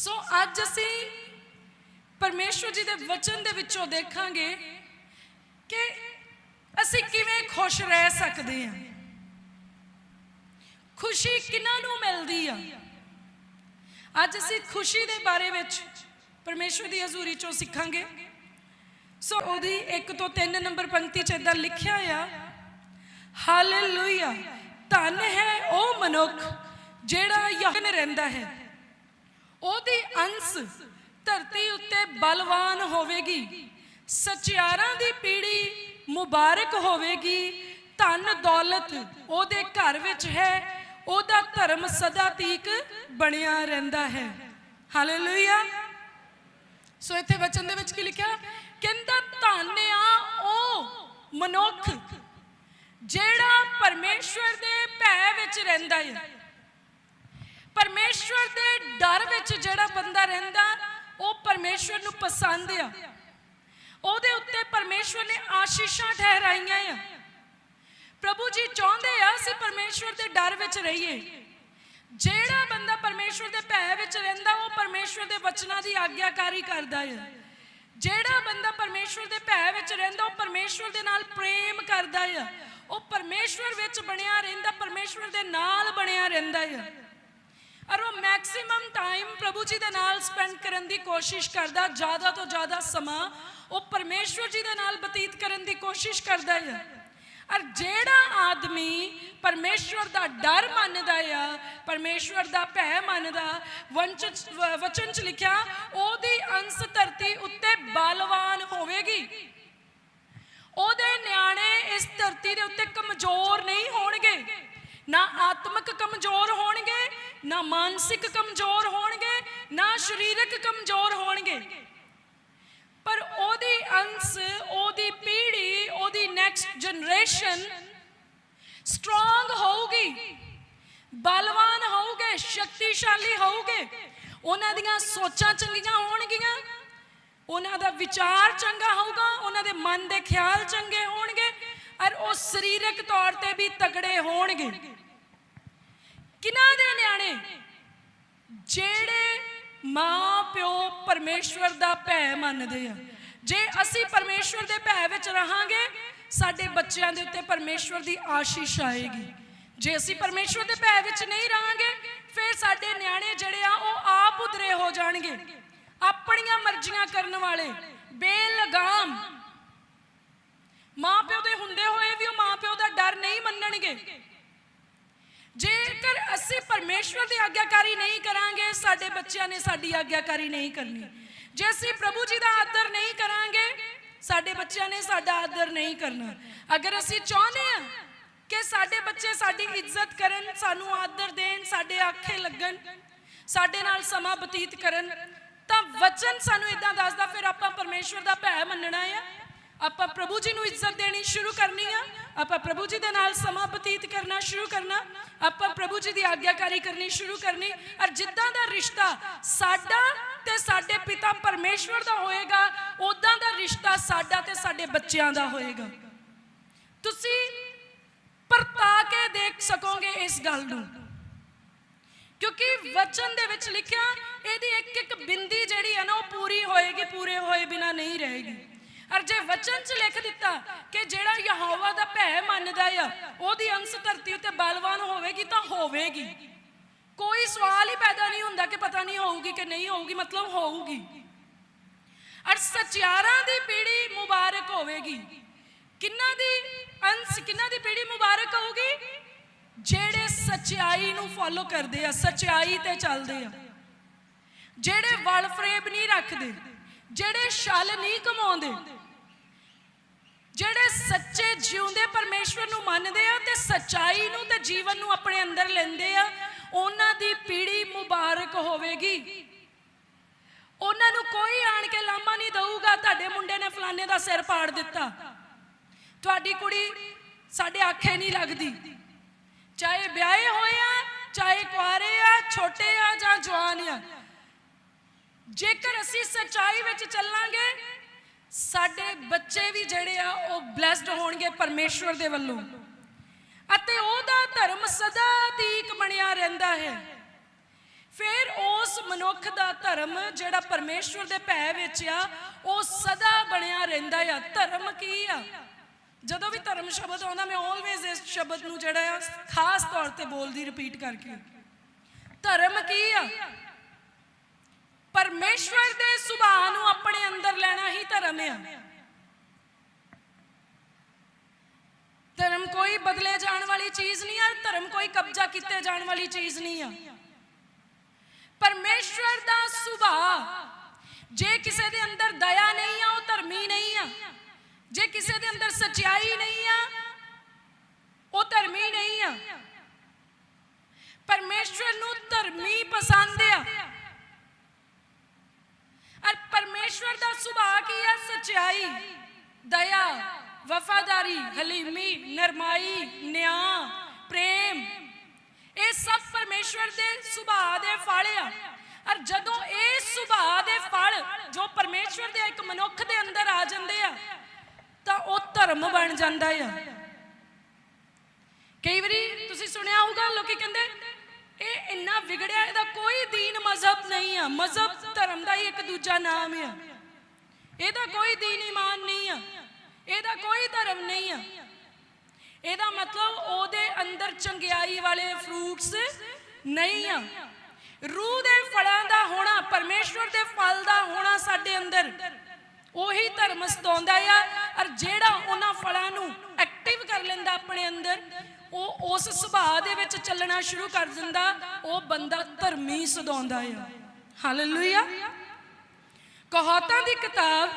ਸੋ ਅੱਜ ਅਸੀਂ ਪਰਮੇਸ਼ਵਰ ਜੀ ਦੇ ਵਚਨ ਦੇ ਵਿੱਚੋਂ ਦੇਖਾਂਗੇ ਕਿ ਅਸੀਂ ਕਿਵੇਂ ਖੁਸ਼ ਰਹਿ ਸਕਦੇ ਹਾਂ। ਖੁਸ਼ੀ ਕਿਹਨਾਂ ਨੂੰ ਮਿਲਦੀ ਆ? ਅੱਜ ਅਸੀਂ ਖੁਸ਼ੀ ਦੇ ਬਾਰੇ ਵਿੱਚ ਪਰਮੇਸ਼ਵਰ ਦੀ ਹਜ਼ੂਰੀ ਚੋਂ ਸਿੱਖਾਂਗੇ। ਸੋ ਉਹਦੀ 1 ਤੋਂ 3 ਨੰਬਰ ਪੰਕਤੀ 'ਚ ਇਦਾਂ ਲਿਖਿਆ ਆ ਹਾਲੇਲੂਇਆ ਧਨ ਹੈ ਉਹ ਮਨੁੱਖ ਜਿਹੜਾ ਯਕਨ ਰਹਿੰਦਾ ਹੈ। ਉਹਦੀ ਅੰਸ ਧਰਤੀ ਉੱਤੇ ਬਲਵਾਨ ਹੋਵੇਗੀ। ਸਚਿਆਰਾਂ ਦੀ ਪੀੜੀ ਮੁਬਾਰਕ ਹੋਵੇਗੀ। ਧਨ ਦੌਲਤ ਉਹਦੇ ਘਰ ਵਿੱਚ ਹੈ। ਉਹਦਾ ਧਰਮ ਸਦਾ ਤੀਕ ਬਣਿਆ ਰਹਿੰਦਾ ਹੈ। ਹਾਲੇਲੂਇਆ ਸੋ ਇੱਥੇ ਵਚਨ ਦੇ ਵਿੱਚ ਕੀ ਲਿਖਿਆ? ਕਹਿੰਦਾ ਧੰਨ ਉਹ ਮਨੁੱਖ ਜਿਹੜਾ ਪਰਮੇਸ਼ਵਰ ਦੇ ਭੈ ਵਿੱਚ ਰਹਿੰਦਾ ਹੈ। ਪਰਮੇਸ਼ਵਰ ਦੇ ਡਰ ਵਿੱਚ ਜਿਹੜਾ ਬੰਦਾ ਰਹਿੰਦਾ, ਉਹ ਪਰਮੇਸ਼ਵਰ ਨੂੰ ਪਸੰਦ ਆ। ਉਹਦੇ ਉੱਤੇ ਪਰਮੇਸ਼ਵਰ ਨੇ ਆਸ਼ੀਸ਼ਾਂ ਠਹਿਰਾਈਆਂ ਆ। ਪ੍ਰਭੂ ਜੀ ਚਾਹੁੰਦੇ ਆ ਅਸੀਂ ਪਰਮੇਸ਼ਵਰ ਦੇ ਡਰ ਵਿੱਚ ਰਹੀਏ। ਜਿਹੜਾ ਬੰਦਾ ਪਰਮੇਸ਼ਵਰ ਦੇ ਭੈ ਵਿੱਚ ਰਹਿੰਦਾ, ਉਹ ਪਰਮੇਸ਼ਵਰ ਦੇ ਵਚਨਾਂ ਦੀ ਆਗਿਆਕਾਰੀ ਕਰਦਾ ਹੈ ਜਿਹੜਾ ਬੰਦਾ ਪਰਮੇਸ਼ਵਰ ਦੇ ਭੈ ਵਿੱਚ ਰਹਿੰਦਾ, ਉਹ ਪਰਮੇਸ਼ਵਰ ਦੇ ਨਾਲ ਪ੍ਰੇਮ ਕਰਦਾ ਹੈ ਉਹ ਪਰਮੇਸ਼ਵਰ ਵਿੱਚ ਬਣਿਆ ਰਹਿੰਦਾ, ਪਰਮੇਸ਼ਵਰ ਦੇ ਨਾਲ ਬਣਿਆ ਰਹਿੰਦਾ ਹੈ ਔਰ ਉਹ ਮੈਕਸਿਮਮ ਟਾਈਮ ਪ੍ਰਭੂ ਜੀ ਦੇ ਨਾਲ ਸਪੈਂਡ ਕਰਨ ਦੀ ਕੋਸ਼ਿਸ਼ ਕਰਦਾ, ਜ਼ਿਆਦਾ ਤੋਂ ਜ਼ਿਆਦਾ ਸਮਾਂ ਉਹ ਪਰਮੇਸ਼ਵਰ ਜੀ ਦੇ ਨਾਲ ਬਤੀਤ ਕਰਨ ਦੀ ਕੋਸ਼ਿਸ਼ ਕਰਦਾ ਹੈ ਔਰ ਜਿਹੜਾ ਆਦਮੀ ਪਰਮੇਸ਼ਵਰ ਦਾ ਡਰ ਮੰਨਦਾ ਆ, ਪਰਮੇਸ਼ਵਰ ਦਾ ਭੈ ਮੰਨਦਾ, ਵੰਚ, ਵਚਨ ਚ ਲਿਖਿਆ, ਉਹਦੀ ਅੰਸ ਧਰਤੀ ਉੱਤੇ ਬਲਵਾਨ ਹੋਵੇਗੀ। ਉਹਦੇ ਨਿਆਣੇ ਇਸ ਧਰਤੀ ਦੇ ਉੱਤੇ ਕਮਜ਼ੋਰ ਨਹੀਂ ਹੋਣਗੇ। ਨਾ ਆਤਮਿਕ ਕਮਜ਼ੋਰ ਹੋਣਗੇ ਨਾ ਮਾਨਸਿਕ ਕਮਜ਼ੋਰ ਹੋਣਗੇ, ਨਾ ਸਰੀਰਕ ਕਮਜ਼ੋਰ ਹੋਣਗੇ। ਪਰ ਉਹਦੀ ਅੰਸ, ਉਹਦੀ ਪੀੜ੍ਹੀ, ਉਹਦੀ ਨੈਕਸਟ ਜਨਰੇਸ਼ਨ ਸਟਰੋਂਗ ਹੋਊਗੀ, ਬਲਵਾਨ ਹੋਊਗੇ, ਸ਼ਕਤੀਸ਼ਾਲੀ ਹੋਊਗੇ। ਉਹਨਾਂ ਦੀਆਂ ਸੋਚਾਂ ਚੰਗੀਆਂ ਹੋਣਗੀਆਂ, ਉਹਨਾਂ ਦਾ ਵਿਚਾਰ ਚੰਗਾ ਹੋਊਗਾ, ਉਹਨਾਂ ਦੇ ਮਨ ਦੇ ਖਿਆਲ ਚੰਗੇ ਹੋਣਗੇ, ਔਰ ਉਹ ਸਰੀਰਕ ਤੌਰ ਤੇ ਵੀ ਤਗੜੇ ਹੋਣਗੇ। ਕਿਹਨਾਂ ਦੇ ਨਿਆਣੇ? ਜਿਹੜੇ ਮਾਂ ਪਿਓ ਪਰਮੇਸ਼ਵਰ ਦਾ ਭੈ ਮੰਨਦੇ ਆ। ਜੇ ਅਸੀਂ ਪਰਮੇਸ਼ਵਰ ਦੇ ਭੈ ਵਿੱਚ ਰਹਾਂਗੇ, ਸਾਡੇ ਬੱਚਿਆਂ ਦੇ ਉੱਤੇ ਪਰਮੇਸ਼ਵਰ ਦੀ ਆਸ਼ੀਸ਼ ਆਏਗੀ। ਜੇ ਅਸੀਂ ਪਰਮੇਸ਼ਵਰ ਦੇ ਭੈ ਵਿੱਚ ਨਹੀਂ ਰਹਾਂਗੇ, ਫਿਰ ਸਾਡੇ ਨਿਆਣੇ ਜਿਹੜੇ ਆ, ਉਹ ਆਪ ਉਧਰੇ ਹੋ ਜਾਣਗੇ। ਆਪਣੀਆਂ ਮਰਜ਼ੀਆਂ ਕਰਨ ਵਾਲੇ, ਬੇਲਗਾਮ। ਮਾਂ ਪਿਓ ਦੇ ਹੁੰਦੇ ਹੋਏ ਵੀ ਉਹ ਮਾਂ ਪਿਓ ਦਾ ਡਰ ਨਹੀਂ ਮੰਨਣਗੇ। ਜੇਕਰ ਅਸੀਂ ਪਰਮੇਸ਼ਵਰ ਦੀ ਆਗਿਆਕਾਰੀ ਨਹੀਂ ਕਰਾਂਗੇ, ਸਾਡੇ ਬੱਚਿਆਂ ਨੇ ਸਾਡੀ ਆਗਿਆਕਾਰੀ ਨਹੀਂ ਕਰਨੀ। ਜੇ ਅਸੀਂ ਪ੍ਰਭੂ ਜੀ ਦਾ ਆਦਰ ਨਹੀਂ ਕਰਾਂਗੇ, ਸਾਡੇ ਬੱਚਿਆਂ ਨੇ ਸਾਡਾ ਆਦਰ ਨਹੀਂ ਕਰਨਾ। ਅਗਰ ਅਸੀਂ ਚਾਹੁੰਦੇ ਹਾਂ ਕਿ ਸਾਡੇ ਬੱਚੇ ਸਾਡੀ ਇੱਜ਼ਤ ਕਰਨ, ਸਾਨੂੰ ਆਦਰ ਦੇਣ, ਸਾਡੇ ਆਖੇ ਲੱਗਣ, ਸਾਡੇ ਨਾਲ ਸਮਾਂ ਬਤੀਤ ਕਰਨ, ਤਾਂ ਵਚਨ ਸਾਨੂੰ ਇਦਾਂ ਦੱਸਦਾ, ਫਿਰ ਆਪਾਂ ਪਰਮੇਸ਼ਵਰ ਦਾ ਭੈ ਮੰਨਣਾ ਆ। ਆਪਾਂ ਪ੍ਰਭੂ ਜੀ ਨੂੰ ਇੱਜ਼ਤ ਦੇਣੀ ਸ਼ੁਰੂ ਕਰਨੀ ਆ। ਆਪਾਂ ਪ੍ਰਭੂ ਜੀ ਦੇ ਨਾਲ ਸਮਾਂ ਬਤੀਤ ਕਰਨਾ ਸ਼ੁਰੂ ਕਰਨਾ, ਆਪਾਂ ਪ੍ਰਭੂ ਜੀ ਦੀ ਆਗਿਆਕਾਰੀ ਕਰਨੀ ਸ਼ੁਰੂ ਕਰਨੀ, ਔਰ ਜਿੱਦਾਂ ਦਾ ਰਿਸ਼ਤਾ ਸਾਡਾ ਤੇ ਸਾਡੇ ਪਿਤਾ ਪਰਮੇਸ਼ਵਰ ਦਾ ਹੋਏਗਾ ਉਦਾਂ ਦਾ ਰਿਸ਼ਤਾ ਸਾਡਾ ਤੇ ਸਾਡੇ ਬੱਚਿਆਂ ਦਾ ਹੋਏਗਾ। ਤੁਸੀਂ ਪਰਤਾ ਕੇ ਦੇਖ ਸਕੋਗੇ ਇਸ ਗੱਲ ਨੂੰ। ਕਿਉਂਕਿ ਵਚਨ ਦੇ ਵਿੱਚ ਲਿਖਿਆ, ਇਹਦੀ ਇੱਕ ਇੱਕ ਬਿੰਦੀ ਜਿਹੜੀ ਹੈ ਨਾ, ਉਹ ਪੂਰੀ ਹੋਏਗੀ, ਪੂਰੇ ਹੋਏ ਬਿਨਾ ਨਹੀਂ ਰਹੇਗੀ। ਅਰ ਜੇ ਵਚਨ 'ਚ ਲਿਖ ਦਿੱਤਾ ਕਿ ਜਿਹੜਾ ਯਹੋਵਾ ਦਾ ਭੈ ਮੰਨਦਾ ਆ, ਉਹਦੀ ਅੰਸ਼ ਧਰਤੀ ਉੱਤੇ ਬਲਵਾਨ ਹੋਵੇਗੀ ਤਾਂ ਹੋਵੇਗੀ। ਕੋਈ ਸਵਾਲ ਹੀ ਪੈਦਾ ਨਹੀਂ ਹੁੰਦਾ ਕਿ ਪਤਾ ਨਹੀਂ ਹੋਊਗੀ ਕਿ ਨਹੀਂ ਹੋਊਗੀ, ਮਤਲਬ ਹੋਊਗੀ। ਅਰ ਸਚਿਆਰਾਂ ਦੀ ਪੀੜ੍ਹੀ ਮੁਬਾਰਕ ਹੋਵੇਗੀ। ਕਿੰਨਾ ਦੀ ਅੰਸ਼, ਕਿੰਨਾ ਦੀ ਪੀੜ੍ਹੀ ਮੁਬਾਰਕ ਹੋਊਗੀ? ਜਿਹੜੇ ਸਚਾਈ ਨੂੰ ਫੋਲੋ ਕਰਦੇ ਆ ਸਚਾਈ ਤੇ ਚੱਲਦੇ ਆ। ਜਿਹੜੇ ਵਲ ਫਰੇਬ ਨਹੀਂ ਰੱਖਦੇ, ਜਿਹੜੇ ਛਲ ਨਹੀਂ ਕਮਾਉਂਦੇ ਜਿਹੜੇ ਸੱਚੇ ਜਿਉਂਦੇ ਪਰਮੇਸ਼ਵਰ ਨੂੰ ਮੰਨਦੇ ਆ ਤੇ ਸਚਾਈ ਨੂੰ ਤੇ ਜੀਵਨ ਨੂੰ ਆਪਣੇ ਅੰਦਰ ਲੈਂਦੇ ਆ, ਉਹਨਾਂ ਦੀ ਪੀੜ੍ਹੀ ਮੁਬਾਰਕ ਹੋਵੇਗੀ। ਉਹਨਾਂ ਨੂੰ ਕੋਈ ਆਣ ਕੇ ਲਾਮਾ ਨਹੀਂ ਦਊਗਾ, ਤੁਹਾਡੇ ਮੁੰਡੇ ਨੇ ਫਲਾਣੇ ਦਾ ਸਿਰ ਪਾੜ ਦਿੱਤਾ। ਤੁਹਾਡੀ ਕੁੜੀ ਸਾਡੇ ਆਖੇ ਨਹੀਂ ਲੱਗਦੀ। ਚਾਹੇ ਵਿਆਹੇ ਹੋਏ ਆ, ਚਾਹੇ ਕੁਆਰੇ ਆ, ਛੋਟੇ ਆ ਜਾਂ ਜਵਾਨ ਆ। ਜੇਕਰ ਅਸੀਂ ਸੱਚਾਈ ਵਿੱਚ ਚੱਲਾਂਗੇ ਸਾਡੇ ਬੱਚੇ ਵੀ ਜਿਹੜੇ ਆ, ਉਹ ਬlesed ਹੋਣਗੇ ਪਰਮੇਸ਼ਵਰ ਦੇ ਵੱਲੋਂ। ਅਤੇ ਉਹਦਾ ਧਰਮ ਸਦਾ ਤੀਕ ਬਣਿਆ ਰਹਿੰਦਾ ਹੈ। ਫਿਰ ਉਸ ਮਨੁੱਖ ਦਾ ਧਰਮ ਜਿਹੜਾ ਪਰਮੇਸ਼ਵਰ ਦੇ ਭੈ ਵਿੱਚ ਆ, ਉਹ ਸਦਾ ਬਣਿਆ ਰਹਿੰਦਾ ਆ। ਧਰਮ ਕੀ ਆ? ਜਦੋਂ ਵੀ ਧਰਮ ਸ਼ਬਦ ਆਉਂਦਾ, ਮੈਂ ਆਲਵੇਜ਼ ਇਸ ਸ਼ਬਦ ਨੂੰ ਜਿਹੜਾ ਆ, ਖਾਸ ਤੌਰ ਤੇ ਬੋਲਦੀ ਰਿਪੀਟ ਕਰਕੇ। ਧਰਮ ਕੀ ਆ? ਪਰਮੇਸ਼ਵਰ ਦੇ ਸੁਭਾਅ ਨੂੰ ਆਪਣੇ ਅੰਦਰ ਲੈਣਾ ਹੀ ਧਰਮ ਆ। ਧਰਮ ਕੋਈ ਬਦਲੇ ਜਾਣ ਵਾਲੀ ਚੀਜ਼ ਨਹੀਂ ਆ, ਧਰਮ ਕੋਈ ਕਬਜ਼ਾ ਕੀਤੇ ਜਾਣ ਵਾਲੀ ਚੀਜ਼ ਨਹੀਂ ਆ। ਪਰਮੇਸ਼ਵਰ ਦਾ ਸੁਭਾਅ, ਜੇ ਕਿਸੇ ਦੇ ਅੰਦਰ ਦਇਆ ਨਹੀਂ ਆ, ਉਹ ਧਰਮੀ ਨਹੀਂ ਆ। ਜੇ ਕਿਸੇ ਦੇ ਅੰਦਰ ਸਚਾਈ ਨਹੀਂ ਆ, ਉਹ ਧਰਮੀ ਨਹੀਂ ਆ। ਪਰਮੇਸ਼ਵਰ ਨੂੰ ਧਰਮੀ ਪਸੰਦ ਆ। ਔਰ ਪਰਮੇਸ਼ਵਰ ਦਾ ਸੁਭਾਅ ਕੀ ਹੈ ਸਚਾਈ, ਦਇਆ, ਵਫਾਦਾਰੀ, ਹਲੀਮੀ, ਨਰਮਾਈ, ਨਿਆਂ, ਪ੍ਰੇਮ। ਇਹ ਸਭ ਪਰਮੇਸ਼ਵਰ ਦੇ ਸੁਭਾਅ ਦੇ ਫਲ ਆ। ਔਰ ਜਦੋਂ ਇਹ ਸੁਭਾਅ ਦੇ ਫਲ ਜੋ ਪਰਮੇਸ਼ਵਰ ਦੇ ਇੱਕ ਮਨੁੱਖ ਦੇ ਅੰਦਰ ਆ ਜਾਂਦੇ ਆ, ਤਾਂ ਉਹ ਧਰਮ ਬਣ ਜਾਂਦਾ ਆ। ਕਈ ਵਾਰੀ ਤੁਸੀਂ ਸੁਣਿਆ ਹੋਊਗਾ, ਲੋਕੀ ਕਹਿੰਦੇ ਇਹ ਇੰਨਾ ਵਿਗੜਿਆ, ਇਹਦਾ ਕੋਈ ਦੀਨ ਮਜ਼ਹਬ ਨਹੀਂ ਆ। ਮਜ਼ਹਬ ਧਰਮ ਦਾ ਹੀ ਇੱਕ ਦੂਜਾ ਨਾਮ ਆ। ਇਹਦਾ ਕੋਈ ਦੀਨ ਇਮਾਨ ਨਹੀਂ ਆ। ਇਹਦਾ ਕੋਈ ਧਰਮ ਨਹੀਂ ਆ। ਇਹਦਾ ਮਤਲਬ ਉਹਦੇ ਅੰਦਰ ਚੰਗਿਆਈ ਵਾਲੇ ਫਰੂਟਸ ਨਹੀਂ ਆ। ਰੂਹ ਦੇ ਫਲਾਂ ਦਾ ਹੋਣਾ, ਪਰਮੇਸ਼ਵਰ ਦੇ ਫਲ ਦਾ ਹੋਣਾ ਸਾਡੇ ਅੰਦਰ, ਉਹੀ ਧਰਮ ਸਤਾਉਂਦਾ ਆ। ਔਰ ਜਿਹੜਾ ਉਹਨਾਂ ਫਲਾਂ ਨੂੰ ਐਕਟਿਵ ਕਰ ਲੈਂਦਾ ਆਪਣੇ ਅੰਦਰ ਉਹ ਉਸ ਸੁਭਾਅ ਦੇ ਵਿੱਚ ਚੱਲਣਾ ਸ਼ੁਰੂ ਕਰ ਦਿੰਦਾ, ਉਹ ਬੰਦਾ ਧਰਮੀ ਸਦਾਉਂਦਾ ਆ। ਹਾਲੇਲੂਇਆ ਕਹਾਤਾਂ ਦੀ ਕਿਤਾਬ,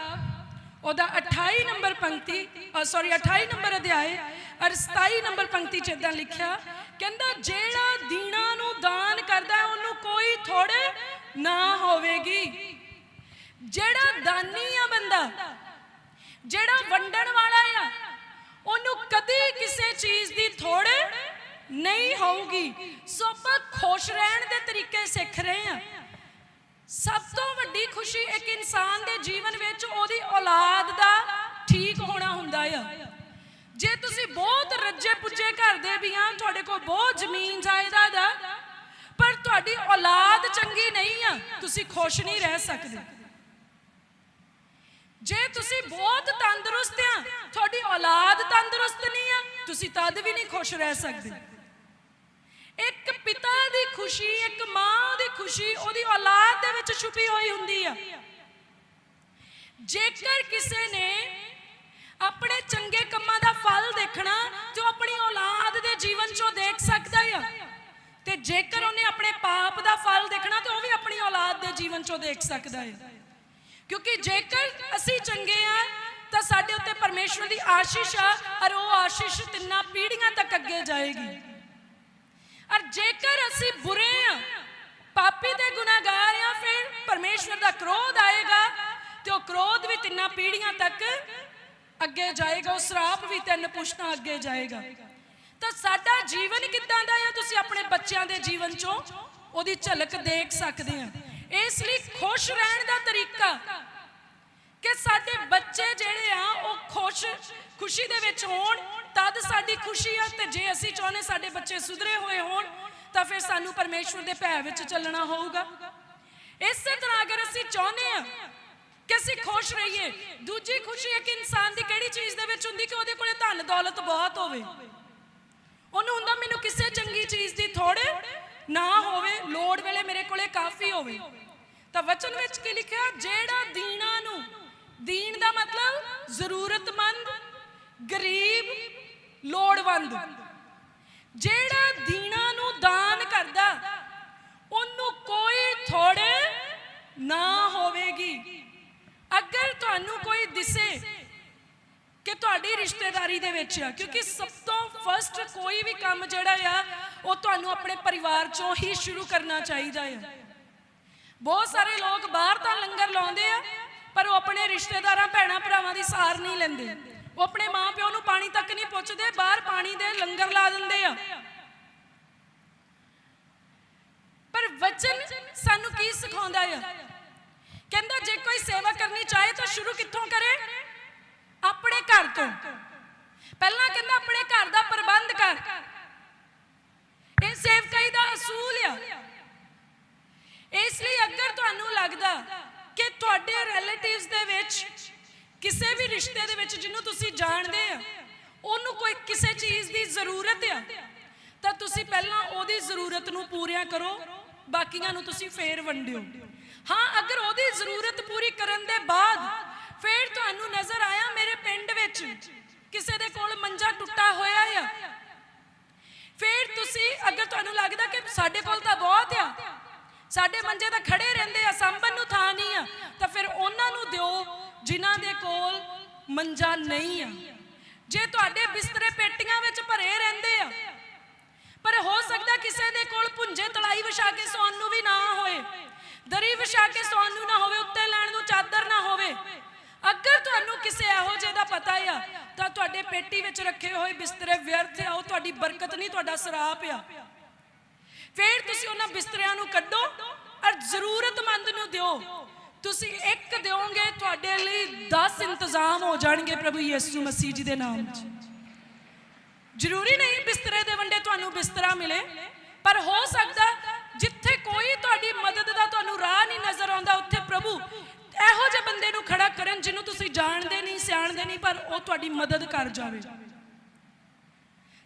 ਉਹਦਾ 28 ਨੰਬਰ ਪੰਕਤੀ ਸੌਰੀ 28 ਨੰਬਰ ਅਧਿਆਏ ਔਰ 27 ਨੰਬਰ ਪੰਕਤੀ ਚ ਇਦਾਂ ਲਿਖਿਆ, ਕਹਿੰਦਾ, ਜਿਹੜਾ ਦੀਣਾ ਨੂੰ ਦਾਨ ਕਰਦਾ, ਉਹਨੂੰ ਕੋਈ ਥੋੜੇ ਨਾ ਹੋਵੇਗੀ। ਜਿਹੜਾ ਦਾਨੀ ਆ ਬੰਦਾ, ਜਿਹੜਾ ਵੰਡਣ ਵਾਲਾ ਆ ਉਹਨੂੰ ਕਦੇ ਕਿਸੇ ਚੀਜ਼ ਦੀ ਥੋੜ ਨਹੀਂ ਹੋਊਗੀ। ਸੋ ਆਪਾਂ ਖੁਸ਼ ਰਹਿਣ ਦੇ ਤਰੀਕੇ ਸਿੱਖ ਰਹੇ ਹਾਂ। ਸਭ ਤੋਂ ਵੱਡੀ ਖੁਸ਼ੀ ਇੱਕ ਇਨਸਾਨ ਦੇ ਜੀਵਨ ਵਿੱਚ ਉਹਦੀ ਔਲਾਦ ਦਾ ਠੀਕ ਹੋਣਾ ਹੁੰਦਾ ਆ। ਜੇ ਤੁਸੀਂ ਬਹੁਤ ਰੱਜੇ ਪੁੱਜੇ ਘਰ ਦੇ ਵੀ ਆ, ਤੁਹਾਡੇ ਕੋਲ ਬਹੁਤ ਜ਼ਮੀਨ ਜਾਇਦਾਦ ਆ, ਪਰ ਤੁਹਾਡੀ ਔਲਾਦ ਚੰਗੀ ਨਹੀਂ ਆ, ਤੁਸੀਂ ਖੁਸ਼ ਨਹੀਂ ਰਹਿ ਸਕਦੇ। ਜੇ ਤੁਸੀਂ ਬਹੁਤ ਤੰਦਰੁਸਤ ਆ, ਤੁਹਾਡੀ ਔਲਾਦ ਤੰਦਰੁਸਤ ਨਹੀਂ ਆ, ਤੁਸੀਂ ਤਦ ਵੀ ਨਹੀਂ ਖੁਸ਼ ਰਹਿ ਸਕਦੇ। ਇੱਕ ਪਿਤਾ ਦੀ ਖੁਸ਼ੀ, ਇੱਕ ਮਾਂ ਦੀ ਖੁਸ਼ੀ ਉਹਦੀ ਔਲਾਦ ਦੇ ਵਿੱਚ ਛੁਪੀ ਹੋਈ ਹੁੰਦੀ ਆ। ਜੇਕਰ ਕਿਸੇ ਨੇ ਆਪਣੇ ਚੰਗੇ ਕੰਮਾਂ ਦਾ ਫਲ ਦੇਖਣਾ ਤੇ ਆਪਣੀ ਔਲਾਦ ਦੇ ਜੀਵਨ 'ਚੋਂ ਦੇਖ ਸਕਦਾ ਆ, ਤੇ ਜੇਕਰ ਉਹਨੇ ਆਪਣੇ ਪਾਪ ਦਾ ਫਲ ਦੇਖਣਾ, ਤੇ ਉਹ ਵੀ ਆਪਣੀ ਔਲਾਦ ਦੇ ਜੀਵਨ 'ਚੋਂ ਦੇਖ ਸਕਦਾ ਹੈ ਕਿਉਂਕਿ ਜੇਕਰ ਅਸੀਂ ਚੰਗੇ ਆ, ਤਾਂ ਸਾਡੇ ਉੱਤੇ ਪਰਮੇਸ਼ਵਰ ਦੀ ਆਸ਼ੀਸ਼ ਆ, ਔਰ ਉਹ ਆਸ਼ੀਸ਼ ਤਿੰਨਾਂ ਪੀੜ੍ਹੀਆਂ ਤੱਕ ਅੱਗੇ ਜਾਏਗੀ। ਔਰ ਜੇਕਰ ਅਸੀਂ ਬੁਰੇ ਆ, ਪਾਪੀ ਤੇ ਗੁਨਾਹਗਾਰ ਆ, ਫਿਰ ਪਰਮੇਸ਼ਵਰ ਦਾ ਕ੍ਰੋਧ ਆਏਗਾ ਤੇ ਉਹ ਕ੍ਰੋਧ ਵੀ ਤਿੰਨਾਂ ਪੀੜ੍ਹੀਆਂ ਤੱਕ ਅੱਗੇ ਜਾਏਗਾ, ਉਹ ਸਰਾਪ ਵੀ ਤਿੰਨ ਪੁਸ਼ਤਾਂ ਅੱਗੇ ਜਾਏਗਾ। ਤਾਂ ਸਾਡਾ ਜੀਵਨ ਕਿੱਦਾਂ ਦਾ ਆ? ਤੁਸੀਂ ਆਪਣੇ ਬੱਚਿਆਂ ਦੇ ਜੀਵਨ ਚੋਂ ਉਹਦੀ ਝਲਕ ਦੇਖ ਸਕਦੇ ਆ। ਇਸ ਲਈ ਖੁਸ਼ ਰਹਿਣ ਦਾ ਤਰੀਕਾ ਕਿ ਸਾਡੇ ਬੱਚੇ ਜਿਹੜੇ ਆ, ਉਹ ਖੁਸ਼, ਖੁਸ਼ੀ ਦੇ ਵਿੱਚ ਹੋਣ, ਤਦ ਸਾਡੀ ਖੁਸ਼ੀ ਆ, ਤੇ ਜੇ ਅਸੀਂ ਚਾਹੁੰਦੇ ਸਾਡੇ ਬੱਚੇ ਸੁਧਰੇ ਹੋਏ ਹੋਣ, ਤਾਂ ਫਿਰ ਸਾਨੂੰ ਪਰਮੇਸ਼ਵਰ ਦੇ ਭੈ ਵਿੱਚ ਚੱਲਣਾ ਹੋਊਗਾ। ਇਸੇ ਤਰ੍ਹਾਂ ਅਗਰ ਅਸੀਂ ਚਾਹੁੰਦੇ ਆ ਕਿ ਅਸੀਂ ਖੁਸ਼ ਰਹੀਏ, ਦੂਜੀ ਖੁਸ਼ੀ ਇੱਕ ਇਨਸਾਨ ਦੀ ਕਿਹੜੀ ਚੀਜ਼ ਦੇ ਵਿੱਚ ਹੁੰਦੀ ਕਿ ਉਹਦੇ ਕੋਲੇ ਧਨ, ਦੌਲਤ ਬਹੁਤ ਹੋਵੇ? ਉਹਨੂੰ ਹੁੰਦਾ ਮੈਨੂੰ ਕਿਸੇ ਚੰਗੀ ਚੀਜ਼ ਦੀ ਥੋੜੇ ਨਾ ਹੋਵੇ, ਲੋੜ ਵੇਲੇ ਮੇਰੇ ਕੋਲੇ ਕਾਫੀ ਹੋਵੇ। ਤਾਂ ਵਚਨ ਵਿੱਚ ਕੀ ਲਿਖਿਆ? ਜਿਹੜਾ ਦੀਣਾ ਨੂੰ, ਦੀਨ ਦਾ ਮਤਲਬ ਜ਼ਰੂਰਤਮੰਦ, ਗਰੀਬ, ਲੋੜਵੰਦ। ਜਿਹੜਾ ਦੀਨਾ ਨੂੰ ਦਾਨ ਕਰਦਾ, ਉਹਨੂੰ ਕੋਈ ਥੋੜ ਨਾ ਹੋਵੇਗੀ। ਅਗਰ ਤੁਹਾਨੂੰ ਕੋਈ ਦਿਸੇ ਕਿ ਤੁਹਾਡੀ ਰਿਸ਼ਤੇਦਾਰੀ ਦੇ ਵਿੱਚ ਆ, ਕਿਉਂਕਿ ਸਭ ਤੋਂ ਫਰਸਟ ਕੋਈ ਵੀ ਕੰਮ ਜਿਹੜਾ ਆ, ਉਹ ਤੁਹਾਨੂੰ ਆਪਣੇ ਪਰਿਵਾਰ ਚੋਂ ਹੀ ਸ਼ੁਰੂ ਕਰਨਾ ਚਾਹੀਦਾ ਆ। ਬਹੁਤ ਸਾਰੇ ਲੋਕ ਬਾਹਰ ਤਾਂ ਲੰਗਰ ਲਾਉਂਦੇ ਆ, ਪਰ ਉਹ ਆਪਣੇ ਰਿਸ਼ਤੇਦਾਰਾਂ, ਭੈਣਾਂ, ਭਰਾਵਾਂ ਦੀ ਸਾਰ ਨਹੀਂ ਲੈਂਦੇ। ਉਹ ਆਪਣੇ ਮਾਪਿਓ ਨੂੰ ਪਾਣੀ ਤੱਕ ਨਹੀਂ ਪੁੱਛਦੇ, ਬਾਹਰ ਪਾਣੀ ਦੇ ਲੰਗਰ ਲਾ ਦਿੰਦੇ ਆ। ਪਰ ਵਚਨ ਸਾਨੂੰ ਕੀ ਸਿਖਾਉਂਦਾ ਆ? ਕਹਿੰਦਾ, ਜੇ ਕੋਈ ਸੇਵਾ ਕਰਨੀ ਚਾਹੇ ਤਾਂ ਸ਼ੁਰੂ ਕਿੱਥੋਂ ਕਰੇ? ਆਪਣੇ ਘਰ ਤੋਂ। ਪਹਿਲਾਂ ਕਹਿੰਦਾ, ਆਪਣੇ ਘਰ ਦਾ ਪ੍ਰਬੰਧ ਕਰ। ਇਹ ਸੇਵਕਾਈ ਦਾ ਅਸੂਲ ਆ। ਇਸ ਲਈ ਅਗਰ ਤੁਹਾਨੂੰ ਲੱਗਦਾ ਕਿ ਤੁਹਾਡੇ ਰਿਲੇਟਿਵਸ ਦੇ ਵਿੱਚ, ਕਿਸੇ ਵੀ ਰਿਸ਼ਤੇ ਦੇ ਵਿੱਚ ਜਿਹਨੂੰ ਤੁਸੀਂ ਜਾਣਦੇ ਆ, ਉਹਨੂੰ ਕੋਈ ਕਿਸੇ ਚੀਜ਼ ਦੀ ਜ਼ਰੂਰਤ ਆ, ਤਾਂ ਤੁਸੀਂ ਪਹਿਲਾਂ ਉਹਦੀ ਜ਼ਰੂਰਤ ਨੂੰ ਪੂਰੀਆਂ ਕਰੋ, ਬਾਕੀਆਂ ਨੂੰ ਤੁਸੀਂ ਫੇਰ ਵੰਡਿਓ। ਹਾਂ, ਅਗਰ ਉਹਦੀ ਜ਼ਰੂਰਤ ਪੂਰੀ ਕਰਨ ਦੇ ਬਾਅਦ ਫੇਰ ਤੁਹਾਨੂੰ ਨਜ਼ਰ ਆਇਆ ਮੇਰੇ ਪਿੰਡ ਵਿੱਚ, ਕਿਸੇ ਦੇ ਕੋਲ ਮੰਜਾ ਟੁੱਟਾ ਹੋਇਆ ਆ, ਫਿਰ ਤੁਸੀਂ ਅਗਰ ਤੁਹਾਨੂੰ ਲੱਗਦਾ ਕਿ ਸਾਡੇ ਕੋਲ ਤਾਂ ਬਹੁਤ ਆ ਸਾਡੇ ਮੰਜੇ ਤਾਂ ਖੜੇ ਰਹਿੰਦੇ ਆ ਸੰਭਨ ਨੂੰ ਥਾਂ ਨਹੀਂ ਆ। ਤਾਂ ਫਿਰ ਉਹਨਾਂ ਨੂੰ ਦਿਓ ਜਿਨ੍ਹਾਂ ਦੇ ਕੋਲ ਮੰਜਾ ਨਹੀਂ ਆ। ਜੇ ਤੁਹਾਡੇ ਬਿਸਤਰੇ ਪੇਟੀਆਂ ਵਿੱਚ ਭਰੇ ਰਹਿੰਦੇ ਆ, ਪਰ ਹੋ ਸਕਦਾ ਕਿਸੇ ਦੇ ਕੋਲ ਪੁੰਜੇ ਤਲਾਈ ਵਿਛਾ ਕੇ ਸੌਣ ਨੂੰ ਵੀ ਨਾ ਹੋਏ, ਦਰੀ ਵਿਛਾ ਕੇ ਸੌਣ ਨੂੰ ਨਾ ਹੋਵੇ, ਉੱਤੇ ਲੈਣ ਨੂੰ ਚਾਦਰ ਨਾ ਹੋਵੇ। ਅਗਰ ਤੁਹਾਨੂੰ ਕਿਸੇ ਇਹੋ ਜਿਹੇ ਦਾ ਪਤਾ ਆ, ਤਾਂ ਤੁਹਾਡੇ ਪੇਟੀ ਵਿੱਚ ਰੱਖੇ ਹੋਏ ਬਿਸਤਰੇ ਵਿਅਰਥ ਆ, ਉਹ ਤੁਹਾਡੀ ਬਰਕਤ ਨਹੀਂ, ਤੁਹਾਡਾ ਸਰਾਪ ਆ। ਫਿਰ ਤੁਸੀਂ ਉਹਨਾਂ ਬਿਸਤਰਿਆਂ ਨੂੰ ਕੱਢੋ ਔਰ ਜ਼ਰੂਰਤਮੰਦ ਨੂੰ ਦਿਓ। ਤੁਸੀਂ ਇੱਕ ਦਿਓਗੇ, ਤੁਹਾਡੇ ਲਈ 10 ਇੰਤਜ਼ਾਮ ਹੋ ਜਾਣਗੇ ਪ੍ਰਭੂ ਯਿਸੂ ਮਸੀਹ ਜੀ ਦੇ ਨਾਮ 'ਚ। ਜ਼ਰੂਰੀ ਨਹੀਂ ਬਿਸਤਰੇ ਦੇ ਵੰਡੇ ਤੁਹਾਨੂੰ ਬਿਸਤਰਾ ਮਿਲੇ, ਪਰ ਹੋ ਸਕਦਾ ਜਿੱਥੇ ਕੋਈ ਤੁਹਾਡੀ ਮਦਦ ਦਾ ਤੁਹਾਨੂੰ ਰਾਹ ਨਹੀਂ ਨਜ਼ਰ ਆਉਂਦਾ, ਉੱਥੇ ਪ੍ਰਭੂ ਇਹੋ ਜਿਹੇ ਬੰਦੇ ਨੂੰ ਖੜਾ ਕਰਨ ਜਿਹਨੂੰ ਤੁਸੀਂ ਜਾਣਦੇ ਨਹੀਂ, ਸਿਆਣਦੇ ਨਹੀਂ, ਪਰ ਉਹ ਤੁਹਾਡੀ ਮਦਦ ਕਰ ਜਾਵੇ।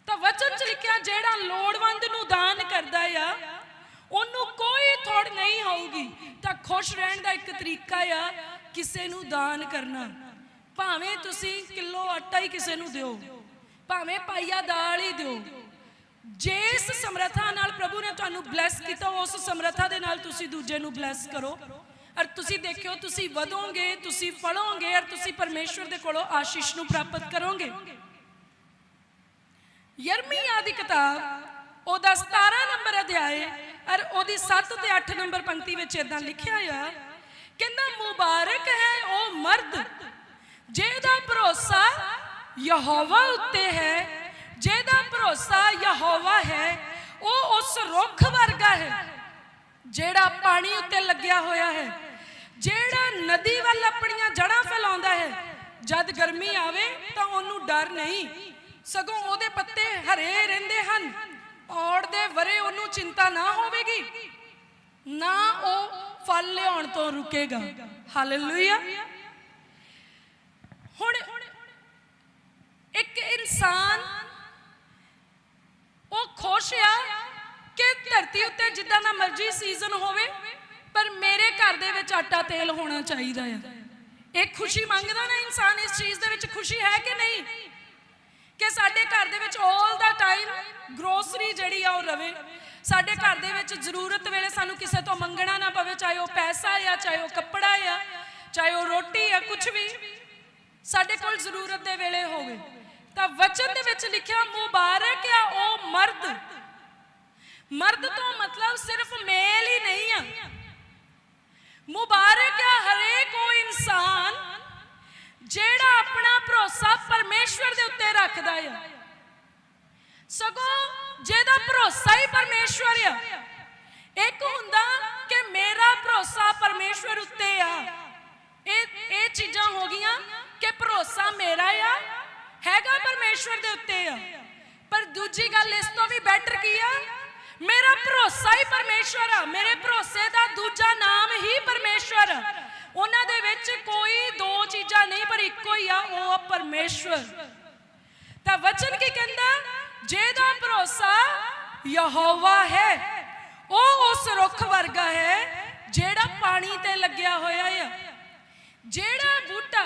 ਤਾਂ ਵਚਨ ਚ ਲਿਖਿਆ, ਜਿਹੜਾ ਲੋੜਵੰਦ ਨੂੰ ਦਾਨ ਕਰਦਾ ਆ, ਉਹਨੂੰ ਕੋਈ ਥੋੜ ਨਹੀਂ ਹੋਊਗੀ ਤਾਂ ਖੁਸ਼ ਰਹਿਣ ਦਾ ਇੱਕ ਤਰੀਕਾ ਆ, ਕਿਸੇ ਨੂੰ ਦਾਨ ਕਰਨਾ। ਭਾਵੇਂ ਤੁਸੀਂ ਕਿਲੋ ਆਟਾ ਹੀ ਕਿਸੇ ਨੂੰ ਦਿਓ, ਭਾਵੇਂ ਪਾਈਆ ਦਾਲ ਹੀ ਦਿਓ। ਜਿਸ ਸਮਰੱਥਾ ਨਾਲ ਪ੍ਰਭੂ ਨੇ ਤੁਹਾਨੂੰ ਬਲੈਸ ਕੀਤਾ, ਉਸ ਸਮਰੱਥਾ ਦੇ ਨਾਲ ਤੁਸੀਂ ਦੂਜੇ ਨੂੰ ਬਲੈਸ ਕਰੋ। ਔਰ ਤੁਸੀਂ ਦੇਖਿਓ, ਤੁਸੀਂ ਵਧੋਗੇ, ਤੁਸੀਂ ਫਲੋਗੇ, ਔਰ ਤੁਸੀਂ ਪਰਮੇਸ਼ਵਰ ਦੇ ਕੋਲੋਂ ਆਸ਼ੀਸ਼ ਨੂੰ ਪ੍ਰਾਪਤ ਕਰੋਗੇ। ਯਰਮੀਆ ਦੀ ਕਿਤਾਬ, ਉਹਦਾ 17 ਨੰਬਰ ਅਧਿਆਏ ਔਰ ਉਹਦੀ 7 ਤੇ 8 ਨੰਬਰ ਪੰਕਤੀ ਵਿੱਚ ਇਦਾਂ ਲਿਖਿਆ ਆ, ਕਹਿੰਦਾ, ਮੁਬਾਰਕ ਹੈ ਉਹ ਮਰਦ ਜਿਹਦਾ ਭਰੋਸਾ ਯਹੋਵਾ ਉੱਤੇ ਹੈ, ਜਿਹਦਾ ਭਰੋਸਾ ਯਹੋਵਾ ਹੈ, ਉਹ ਉਸ ਰੁੱਖ ਵਰਗਾ ਹੈ, ਜਿਹੜਾ ਪਾਣੀ ਉੱਤੇ ਲੱਗਿਆ ਹੋਇਆ ਹੈ, ਜਿਹੜਾ ਨਦੀ ਵੱਲ ਆਪਣੀਆਂ ਜੜਾਂ ਫੈਲਾਉਂਦਾ ਹੈ, ਜਦ ਗਰਮੀ ਆਵੇ ਤਾਂ ਉਹਨੂੰ ਡਰ ਨਹੀਂ ਸਗੋਂ ਉਹਦੇ ਪੱਤੇ ਹਰੇ ਰਹਿੰਦੇ ਹਨ। ਔੜ ਦੇ ਵਰੇ ਉਹਨੂੰ ਚਿੰਤਾ ਨਾ ਹੋਵੇਗੀ। ਨਾ ਉਹ ਫਲ ਲਿਆਉਣ ਤੋਂ ਰੁਕੇਗਾ। ਹਾਲੇਲੂਇਆ। ਹੁਣ ਇੱਕ ਇਨਸਾਨ ਉਹ ਖੁਸ਼ ਆ ਕਿ ਧਰਤੀ ਉੱਤੇ ਜਿੱਦਾਂ ਦਾ ਮਰਜ਼ੀ ਸੀਜ਼ਨ ਹੋਵੇ, ਪਰ ਮੇਰੇ ਘਰ ਦੇ ਵਿੱਚ ਆਟਾ ਤੇਲ ਹੋਣਾ ਚਾਹੀਦਾ ਹੈ ਇਹ ਖੁਸ਼ੀ ਮੰਗਦਾ ਨਾ ਇਨਸਾਨ ਇਸ ਚੀਜ਼ ਦੇ ਵਿੱਚ ਖੁਸ਼ੀ ਹੈ ਕਿ ਨਹੀਂ? ਕਿ ਸਾਡੇ ਘਰ ਦੇ ਵਿੱਚ 올 ਦਾ ਟਾਈਮ ਗਰੋਸਰੀ ਜਿਹੜੀ ਆ ਉਹ ਰਵੇ। ਸਾਡੇ ਘਰ ਦੇ ਵਿੱਚ ਜ਼ਰੂਰਤ ਵੇਲੇ ਸਾਨੂੰ ਕਿਸੇ ਤੋਂ ਮੰਗਣਾ ਨਾ ਪਵੇ, ਚਾਹੇ ਉਹ ਪੈਸਾ ਆ, ਚਾਹੇ ਉਹ ਕੱਪੜਾ ਆ, ਚਾਹੇ ਉਹ ਰੋਟੀ ਆ ਕੁਝ ਵੀ। ਸਾਡੇ ਕੋਲ ਜ਼ਰੂਰਤ ਦੇ ਵੇਲੇ ਹੋਵੇ। ਤਾਂ ਵਚਨ ਦੇ ਵਿੱਚ ਲਿਖਿਆ, ਮੁਬਾਰਕ ਆ ਉਹ ਮਰਦ। ਮਰਦ ਤੋਂ ਮਤਲਬ ਸਿਰਫ ਮੇਲ ਹੀ ਨਹੀਂ ਆ। ਮੁਬਾਰਕ ਆ ਹਰੇਕ ਉਹ ਇਨਸਾਨ ਜਿਹੜਾ ਆਪਣਾ ਭਰੋਸਾ ਪਰਮੇਸ਼ਵਰ ਦੇ ਉੱਤੇ ਰੱਖਦਾ ਆ। ਸਗੋਂ ਜਿਹਦਾ ਭਰੋਸਾ ਹੀ ਪਰਮੇਸ਼ਵਰ ਆ, ਇੱਕ ਹੁੰਦਾ ਕਿ ਮੇਰਾ ਭਰੋਸਾ ਪਰਮੇਸ਼ਵਰ ਉੱਤੇ ਆ। ਇਹ ਇਹ ਚੀਜ਼ਾਂ ਹੋ ਗਈਆਂ ਕਿ ਭਰੋਸਾ ਮੇਰਾ ਆ, ਹੈਗਾ ਪਰਮੇਸ਼ਵਰ ਦੇ ਉੱਤੇ ਆ। ਪਰ ਦੂਜੀ ਗੱਲ ਇਸ ਤੋਂ ਵੀ ਬੈਟਰ ਕੀ ਆ? ਮੇਰਾ ਭਰੋਸਾ ਹੀ ਪਰਮੇਸ਼ਵਰ ਆ, ਮੇਰੇ ਭਰੋਸੇ ਦਾ ਦੂਜਾ ਨਾਮ ਹੀ ਪਰਮੇਸ਼ਵਰ ਆ। ਉਹਨਾਂ ਦੇ ਵਿੱਚ ਕੋਈ ਦੋ ਚੀਜ਼ਾਂ ਨਹੀਂ, ਪਰ ਇੱਕੋ ਹੀ ਆ, ਉਹ ਆ ਪਰਮੇਸ਼ਵਰ। ਤਾਂ ਵਚਨ ਕੀ ਕਹਿੰਦਾ? ਜਿਹਦਾ ਭਰੋਸਾ ਯਹੋਵਾ ਹੈ, ਉਹ ਉਸ ਰੁੱਖ ਵਰਗਾ ਹੈ ਜਿਹੜਾ ਪਾਣੀ ਤੇ ਲੱਗਿਆ ਹੋਇਆ ਆ। ਜਿਹੜਾ ਬੂਟਾ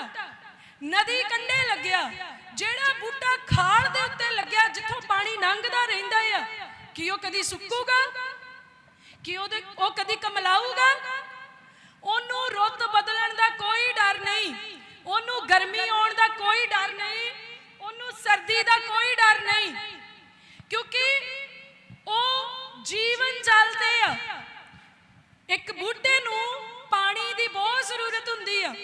ਨਦੀ ਕੰਢੇ ਲੱਗਿਆ, ਜਿਹੜਾ ਬੂਟਾ ਖਾਲ ਦੇ ਉੱਤੇ ਲੱਗਿਆ, ਜਿੱਥੋਂ ਪਾਣੀ ਲੰਘਦਾ ਰਹਿੰਦਾ ਆ, ਕਿ ਉਹ ਕਦੀ ਸੁੱਕੂਗਾ? ਕਿ ਉਹਦੇ ਉਹ ਕਦੀ ਕਮਲਾਊਗਾ? ਉਹਨੂੰ ਰੁੱਤ ਬਦਲਣ ਦਾ ਕੋਈ ਡਰ ਨਹੀਂ। ਉਹਨੂੰ ਗਰਮੀ ਆਉਣ ਦਾ ਕੋਈ ਡਰ ਨਹੀਂ। ਉਹਨੂੰ ਸਰਦੀ ਦਾ ਕੋਈ ਡਰ ਨਹੀਂ। ਕਿਉਂਕਿ ਉਹ ਜੀਵਨ ਜਲਦੇ ਆ। ਇੱਕ ਬੂਟੇ ਨੂੰ ਪਾਣੀ ਦੀ ਬਹੁਤ ਜ਼ਰੂਰਤ ਹੁੰਦੀ ਆ।